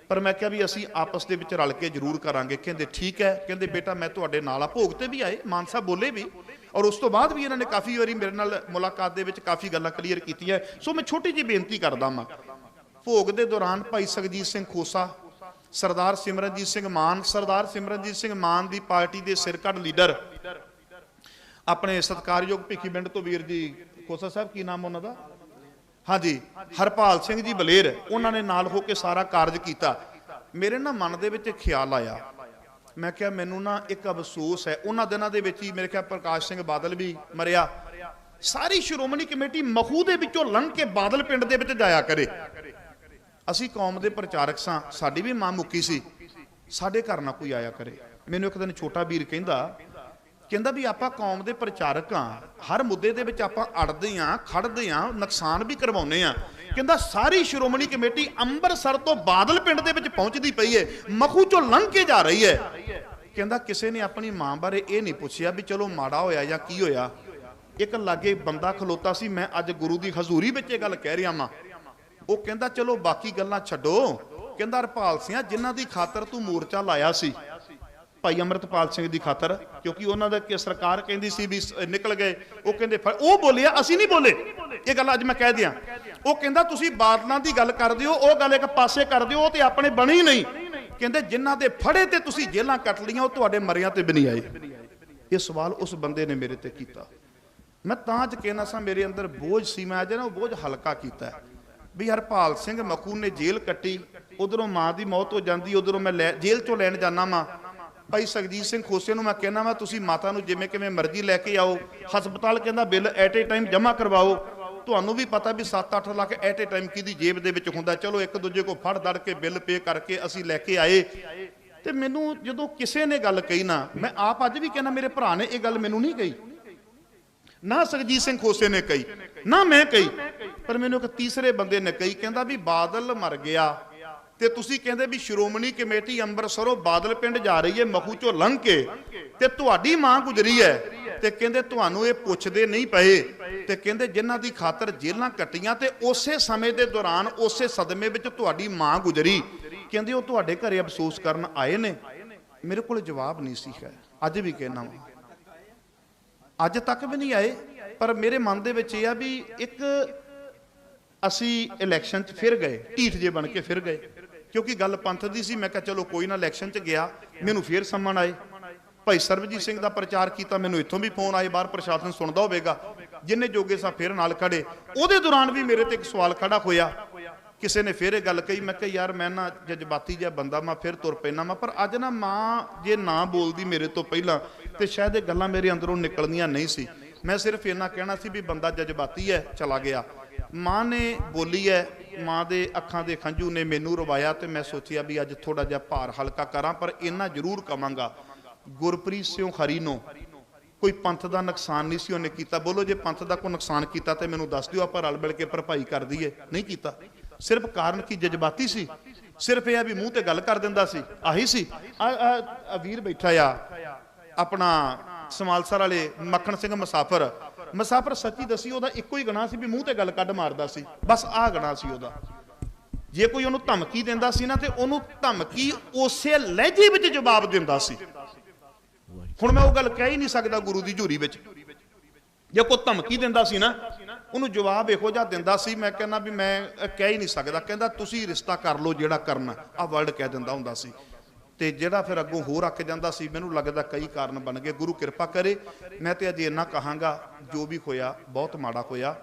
Speaker 1: ਪਰ ਮੈਂ ਕਿਹਾ ਵੀ ਅਸੀਂ ਆਪਸ ਦੇ ਵਿੱਚ ਰਲ ਕੇ ਜ਼ਰੂਰ ਕਰਾਂਗੇ। ਕਹਿੰਦੇ ਠੀਕ ਹੈ। ਕਹਿੰਦੇ ਬੇਟਾ ਮੈਂ ਤੁਹਾਡੇ ਨਾਲ ਆ। ਭੋਗ ਤੇ ਵੀ ਆਏ, ਮਾਨ ਸਾਹਿਬ ਬੋਲੇ ਵੀ। ਔਰ ਉਸ ਤੋਂ ਬਾਅਦ ਵੀ ਇਹਨਾਂ ਨੇ ਕਾਫੀ ਵਾਰੀ ਮੇਰੇ ਨਾਲ ਮੁਲਾਕਾਤ ਦੇ ਵਿੱਚ ਕਾਫੀ ਗੱਲਾਂ ਕਲੀਅਰ ਕੀਤੀਆਂ। ਸੋ ਮੈਂ ਛੋਟੀ ਜਿਹੀ ਬੇਨਤੀ ਕਰਦਾ ਹਾਂ ਭੋਗ ਦੇ ਦੌਰਾਨ ਭਾਈ ਸਖਜੀਤ ਸਿੰਘ ਖੋਸਾ ਸਰਦਾਰ ਸਿਮਰਨਜੀਤ ਸਿੰਘ ਮਾਨ, ਸਰਦਾਰ ਸਿਮਰਨਜੀਤ ਸਿੰਘ ਮਾਨ ਦੀ ਪਾਰਟੀ ਦੇ ਸਿਰਕੱਢ ਲੀਡਰ, ਆਪਣੇ ਸਤਕਾਰਯੋਗ ਭਿੱਖੀਵਿੰਡ ਤੋਂ ਵੀਰ ਜੀ ਖੋਸਾ ਸਾਹਿਬ, ਕੀ ਨਾਮ ਉਹਨਾਂ ਦਾ? ਹਾਂਜੀ, ਹਰਪਾਲ ਸਿੰਘ ਜੀ ਬਲੇਰ, ਉਹਨਾਂ ਨੇ ਨਾਲ ਹੋ ਕੇ ਸਾਰਾ ਕਾਰਜ ਕੀਤਾ। ਮੇਰੇ ਨਾ ਮਨ ਦੇ ਵਿੱਚ ਖਿਆਲ ਆਇਆ। ਮੈਂ ਕਿਹਾ, ਮੈਨੂੰ ਨਾ ਇੱਕ ਅਫਸੋਸ ਹੈ। ਉਹਨਾਂ ਦਿਨਾਂ ਦੇ ਵਿੱਚ ਹੀ ਮੇਰੇ ਖਿਆਲ ਪ੍ਰਕਾਸ਼ ਸਿੰਘ ਬਾਦਲ ਵੀ ਮਰਿਆ। ਸਾਰੀ ਸ਼੍ਰੋਮਣੀ ਕਮੇਟੀ ਮਖੂ ਦੇ ਵਿੱਚੋਂ ਲੰਘ ਕੇ ਬਾਦਲ ਪਿੰਡ ਦੇ ਵਿੱਚ ਜਾਇਆ ਕਰੇ। ਅਸੀਂ ਕੌਮ ਦੇ ਪ੍ਰਚਾਰਕ ਸਾਂ, ਸਾਡੀ ਵੀ ਮਾਂ ਮੁੱਕੀ ਸੀ। ਸਾਡੇ ਘਰ ਨਾ ਕੋਈ ਆਇਆ ਕਰੇ। ਮੈਨੂੰ ਇੱਕ ਦਿਨ ਛੋਟਾ ਵੀਰ ਕਹਿੰਦਾ ਕਹਿੰਦਾ ਵੀ ਆਪਾਂ ਕੌਮ ਦੇ ਪ੍ਰਚਾਰਕ ਆ, ਹਰ ਮੁੱਦੇ ਦੇ ਵਿੱਚ ਆਪਾਂ ਅੜਦੇ ਆ, ਖੜਦੇ ਆ, ਨੁਕਸਾਨ ਵੀ ਕਰਵਾਉਨੇ ਆ। ਕਹਿੰਦਾ ਸਾਰੀ ਸ਼੍ਰੋਮਣੀ ਕਮੇਟੀ ਅੰਮ੍ਰਿਤਸਰ ਤੋਂ ਬਾਦਲ ਪਿੰਡ ਦੇ ਵਿੱਚ ਪਹੁੰਚਦੀ ਪਈ ਏ, ਮਖੂ ਚੋਂ ਲੰਘ ਕੇ ਜਾ ਰਹੀ ਹੈ ਕਹਿੰਦਾ ਕਿਸੇ ਨੇ ਆਪਣੀ ਮਾਂ ਬਾਰੇ ਇਹ ਨਹੀਂ ਪੁੱਛਿਆ ਵੀ ਚਲੋ ਮਾੜਾ ਹੋਇਆ ਜਾਂ ਕੀ ਹੋਇਆ। ਇੱਕ ਲਾਗੇ ਬੰਦਾ ਖਲੋਤਾ ਸੀ, ਮੈਂ ਅੱਜ ਗੁਰੂ ਦੀ ਹਜ਼ੂਰੀ ਵਿੱਚ ਇਹ ਗੱਲ ਕਹਿ ਰਿਹਾ ਮਾਂ ਉਹ ਕਹਿੰਦਾ, ਚਲੋ ਬਾਕੀ ਗੱਲਾਂ ਛੱਡੋ। ਕਹਿੰਦਾ, ਹਰਪਾਲ ਸਿੰਘ, ਜਿਨ੍ਹਾਂ ਦੀ ਖਾਤਰ ਤੂੰ ਮੋਰਚਾ ਲਾਇਆ ਸੀ, ਭਾਈ ਅਮਰਤਪਾਲ ਸਿੰਘ ਦੀ ਖਾਤਰ, ਕਿਉਂਕਿ ਉਹਨਾਂ ਦਾ ਕਿ ਸਰਕਾਰ ਕਹਿੰਦੀ ਸੀ ਵੀ ਨਿਕਲ ਗਏ। ਉਹ ਕਹਿੰਦੇ ਉਹ ਬੋਲਿਆ, ਅਸੀਂ ਨਹੀਂ ਬੋਲੇ। ਇਹ ਗੱਲ ਅੱਜ ਮੈਂ ਕਹਿ ਦਿਆਂ। ਉਹ ਕਹਿੰਦਾ, ਤੁਸੀਂ ਬਾਦਲਾਂ ਦੀ ਗੱਲ ਕਰਦੇ ਹੋ ਉਹ ਗੱਲ ਇੱਕ ਪਾਸੇ ਕਰਦੇ ਹੋ ਉਹ ਤੇ ਆਪਣੇ ਬਣੀ ਨਹੀਂ। ਕਹਿੰਦੇ, ਜਿਨ੍ਹਾਂ ਦੇ ਫੜੇ ਤੇ ਤੁਸੀਂ ਜੇਲਾਂ ਕੱਟ ਲੀਆਂ ਉਹ ਤੁਹਾਡੇ ਮਰਿਆਂ ਤੇ ਵੀ ਨਹੀਂ ਆਏ। ਇਹ ਸਵਾਲ ਉਸ ਬੰਦੇ ਨੇ ਮੇਰੇ ਤੇ ਕੀਤਾ। ਮੈਂ ਤਾਂ ਅੱਜ ਕਹਿਣਾ ਸਾਂ, ਮੇਰੇ ਅੰਦਰ ਬੋਝ ਸੀ ਮੈਂ ਅੱਜ ਨਾ ਉਹ ਬੋਝ ਹਲਕਾ ਕੀਤਾ ਹੈ। ਵੀ ਹਰਪਾਲ ਸਿੰਘ ਮਕੂ ਨੇ ਜੇਲ੍ਹ ਕੱਟੀ, ਉਧਰੋਂ ਮਾਂ ਦੀ ਮੌਤ ਹੋ ਜਾਂਦੀ, ਉਧਰੋਂ ਮੈਂ ਲੈ- ਜੇਲ੍ਹ ਚੋਂ ਲੈਣ ਜਾਣਾ ਮਾਂ ਭਾਈ ਸਖਜੀਤ ਸਿੰਘ ਖੋਸੇ ਨੂੰ ਮੈਂ ਕਹਿਣਾ ਵਾ, ਤੁਸੀਂ ਮਾਤਾ ਨੂੰ ਜਿਵੇਂ ਕਿਵੇਂ ਮਰਜ਼ੀ ਲੈ ਕੇ ਆਓ, ਹਸਪਤਾਲ ਕਹਿੰਦਾ ਬਿੱਲ ਐਟ ਏ ਟਾਈਮ ਜਮ੍ਹਾਂ ਕਰਵਾਓ। ਤੁਹਾਨੂੰ ਵੀ ਪਤਾ ਵੀ 7-8 ਲੱਖ ਐਟ ਏ ਟਾਈਮ ਕਿਹਦੀ ਜੇਬ ਦੇ ਵਿੱਚ ਹੁੰਦਾ। ਚਲੋ ਇੱਕ ਦੂਜੇ ਕੋ ਫੜ ਦੜ ਕੇ ਬਿੱਲ ਪੇ ਕਰਕੇ ਅਸੀਂ ਲੈ ਕੇ ਆਏ। ਤੇ ਮੈਨੂੰ ਜਦੋਂ ਕਿਸੇ ਨੇ ਗੱਲ ਕਹੀ ਨਾ, ਮੈਂ ਆਪ ਅੱਜ ਵੀ ਕਹਿੰਦਾ, ਮੇਰੇ ਭਰਾ ਨੇ ਇਹ ਗੱਲ ਮੈਨੂੰ ਨਹੀਂ ਕਹੀ। ਨਾ ਸਖਜੀਤ ਸਿੰਘ ਖੋਸੇ ਨੇ ਕਹੀ, ਨਾ ਮੈਂ ਕਹੀ, ਪਰ ਮੈਨੂੰ ਇੱਕ ਤੀਸਰੇ ਬੰਦੇ ਨੇ ਕਹੀ, ਕਹਿੰਦਾ ਵੀ ਬਾਦਲ ਮਰ ਗਿਆ ਤੇ ਤੁਸੀਂ ਕਹਿੰਦੇ ਵੀ ਸ਼੍ਰੋਮਣੀ ਕਮੇਟੀ ਅੰਮ੍ਰਿਤਸਰੋਂ ਬਾਦਲ ਪਿੰਡ ਜਾ ਰਹੀ ਹੈ, ਮਖੂ ਚੋਂ ਲੰਘ ਕੇ ਤੇ ਤੁਹਾਡੀ ਮਾਂ ਗੁਜਰੀ ਹੈ ਤੇ ਕਹਿੰਦੇ ਤੁਹਾਨੂੰ ਇਹ ਪੁੱਛਦੇ ਨਹੀਂ ਪਏ ਤੇ ਕਹਿੰਦੇ ਜਿਨ੍ਹਾਂ ਦੀ ਖਾਤਰ ਜੇਲਾਂ ਕੱਟੀਆਂ ਤੇ ਉਸੇ ਸਮੇਂ ਦੇ ਦੌਰਾਨ ਉਸੇ ਸਦਮੇ ਵਿੱਚ ਤੁਹਾਡੀ ਮਾਂ ਗੁਜਰੀ। ਕਹਿੰਦੇ ਉਹ ਤੁਹਾਡੇ ਘਰੇ ਅਫਸੋਸ ਕਰਨ ਆਏ ਨੇ। ਮੇਰੇ ਕੋਲ ਜਵਾਬ ਨਹੀਂ ਸੀ ਹੈ। ਅੱਜ ਵੀ ਕਹਿਣਾ ਵਾਂ। ਅੱਜ ਤੱਕ ਵੀ ਨਹੀਂ ਆਏ, ਪਰ ਮੇਰੇ ਮਨ ਦੇ ਵਿੱਚ ਇਹ ਆ ਵੀ ਇੱਕ ਅਸੀਂ ਇਲੈਕਸ਼ਨ 'ਚ ਫਿਰ ਗਏ, ਢੀਠ ਜੇ ਬਣ ਕੇ ਫਿਰ ਗਏ। ਕਿਉਂਕਿ ਗੱਲ ਪੰਥ ਦੀ ਸੀ, ਮੈਂ ਕਿਹਾ ਚਲੋ ਕੋਈ ਨਾ ਇਲੈਕਸ਼ਨ 'ਚ ਗਿਆ, ਮੈਨੂੰ ਫਿਰ ਸੰਮਣ ਆਏ। ਭਾਈ ਸਰਬਜੀਤ ਸਿੰਘ ਦਾ ਪ੍ਰਚਾਰ ਕੀਤਾ, ਮੈਨੂੰ ਇੱਥੋਂ ਵੀ ਫੋਨ ਆਏ, ਬਾਹਰ ਪ੍ਰਸ਼ਾਸਨ ਸੁਣਦਾ ਹੋਵੇਗਾ। ਜਿੰਨੇ ਜੋਗੇ ਸਾਂ ਫਿਰ ਨਾਲ ਖੜੇ। ਉਹਦੇ ਦੌਰਾਨ ਵੀ ਮੇਰੇ ਤੇ ਇੱਕ ਸਵਾਲ ਖੜਾ ਹੋਇਆ ਕਿਸੇ ਨੇ ਫਿਰ ਇਹ ਗੱਲ ਕਹੀ, ਮੈਂ ਕਿਹਾ, ਯਾਰ, ਮੈਂ ਨਾ ਜਜ਼ਬਾਤੀ ਜਿਹਾ ਬੰਦਾ, ਮੈਂ ਫਿਰ ਤੁਰ ਪੈਣਾ ਮੈਂ ਪਰ ਅੱਜ ਨਾ ਮਾਂ ਜੇ ਨਾ ਬੋਲਦੀ ਮੇਰੇ ਤੋਂ ਪਹਿਲਾਂ, ਤੇ ਸ਼ਾਇਦ ਇਹ ਗੱਲਾਂ ਮੇਰੇ ਅੰਦਰੋਂ ਨਿਕਲਦੀਆਂ ਨਹੀਂ ਸੀ। ਮੈਂ ਸਿਰਫ ਇੰਨਾ ਕਹਿਣਾ ਸੀ ਵੀ ਬੰਦਾ ਜਜ਼ਬਾਤੀ ਹੈ, ਚਲਾ ਗਿਆ। ਮਾਂ ਨੇ ਬੋਲੀ ਹੈ, ਮਾਂ ਦੇ ਅੱਖਾਂ ਦੇ ਖੰਝੂ ਨੇ ਮੈਨੂੰ ਰਵਾਇਆ ਤੇ ਮੈਂ ਸੋਚਿਆ ਵੀ ਅੱਜ ਥੋੜਾ ਜਿਹਾ ਭਾਰ ਹਲਕਾ ਕਰਾਂ, ਪਰ ਇੰਨਾ ਜ਼ਰੂਰ ਕਵਾਂਗਾ, ਗੁਰਪ੍ਰੀਤ ਸਿੰਘ ਹਰੀ ਨੂੰ। ਕੋਈ ਪੰਥ ਦਾ ਨੁਕਸਾਨ ਨਹੀਂ ਸੀ ਉਹਨੇ ਕੀਤਾ। ਬੋਲੋ, ਜੇ ਪੰਥ ਦਾ ਕੋਈ ਨੁਕਸਾਨ ਕੀਤਾ ਤੇ ਮੈਨੂੰ ਦੱਸ ਦਿਓ, ਆਪਾਂ ਰਲ ਮਿਲ ਕੇ ਭਰਪਾਈ ਕਰ ਦਈਏ ਨਹੀਂ ਕੀਤਾ। ਸਿਰਫ ਕਾਰਨ ਕੀ? ਜਜ਼ਬਾਤੀ ਸੀ। ਸਿਰਫ ਇਹ ਆ ਵੀ ਮੂੰਹ ਤੇ ਗੱਲ ਕਰ ਦਿੰਦਾ ਸੀ। ਆਹੀ ਸੀ। ਆ ਵੀਰ ਬੈਠਾ ਆ। ਆਪਣਾ ਸਮਾਲਸਰ ਵਾਲੇ ਮੱਖਣ ਸਿੰਘ ਮੁਸਾਫਰ। ਮੁਸਾਫਰ ਸੱਚੀ ਦੱਸੀ, ਉਹਦਾ ਇੱਕੋ ਹੀ ਗਣਾ ਸੀ ਵੀ ਮੂੰਹ ਤੇ ਗੱਲ ਕੱਢ ਮਾਰਦਾ ਸੀ। ਬਸ ਆਹ ਗਣਾ ਸੀ ਉਹਦਾ। ਜੇ ਕੋਈ ਉਹਨੂੰ ਧਮਕੀ ਦਿੰਦਾ ਸੀ ਨਾ, ਤੇ ਉਹਨੂੰ ਧਮਕੀ ਉਸੇ ਲਹਿਜੇ ਵਿੱਚ ਜਵਾਬ ਦਿੰਦਾ ਸੀ। ਹੁਣ ਮੈਂ ਉਹ ਗੱਲ ਕਹਿ ਹੀ ਨਹੀਂ ਸਕਦਾ ਗੁਰੂ ਦੀ ਝੂਰੀ ਵਿੱਚ। ਜੇ ਕੋਈ ਧਮਕੀ ਦਿੰਦਾ ਸੀ ਨਾ ਉਹਨੂੰ ਜਵਾਬ ਇਹੋ ਜਿਹਾ ਦਿੰਦਾ ਸੀ, ਮੈਂ ਕਹਿੰਦਾ ਵੀ ਮੈਂ ਕਹਿ ਹੀ ਨਹੀਂ ਸਕਦਾ। ਕਹਿੰਦਾ, ਤੁਸੀਂ ਰਿਸ਼ਤਾ ਕਰ ਲਓ ਜਿਹੜਾ ਕਰਨਾ ਆ ਵਰਡ ਕਹਿ ਦਿੰਦਾ ਹੁੰਦਾ ਸੀ। ਤੇ ਜਿਹੜਾ ਫਿਰ ਅੱਗੋਂ ਹੋਰ ਅੱਕ ਜਾਂਦਾ ਸੀ, ਮੈਨੂੰ ਲੱਗਦਾ ਕਈ ਕਾਰਨ ਬਣ ਗਏ। ਗੁਰੂ ਕਿਰਪਾ ਕਰੇ, ਮੈਂ ਤੇ ਅਜੇ ਇੰਨਾ ਕਹਾਂਗਾ, ਜੋ ਵੀ ਹੋਇਆ, ਬਹੁਤ ਮਾੜਾ ਹੋਇਆ।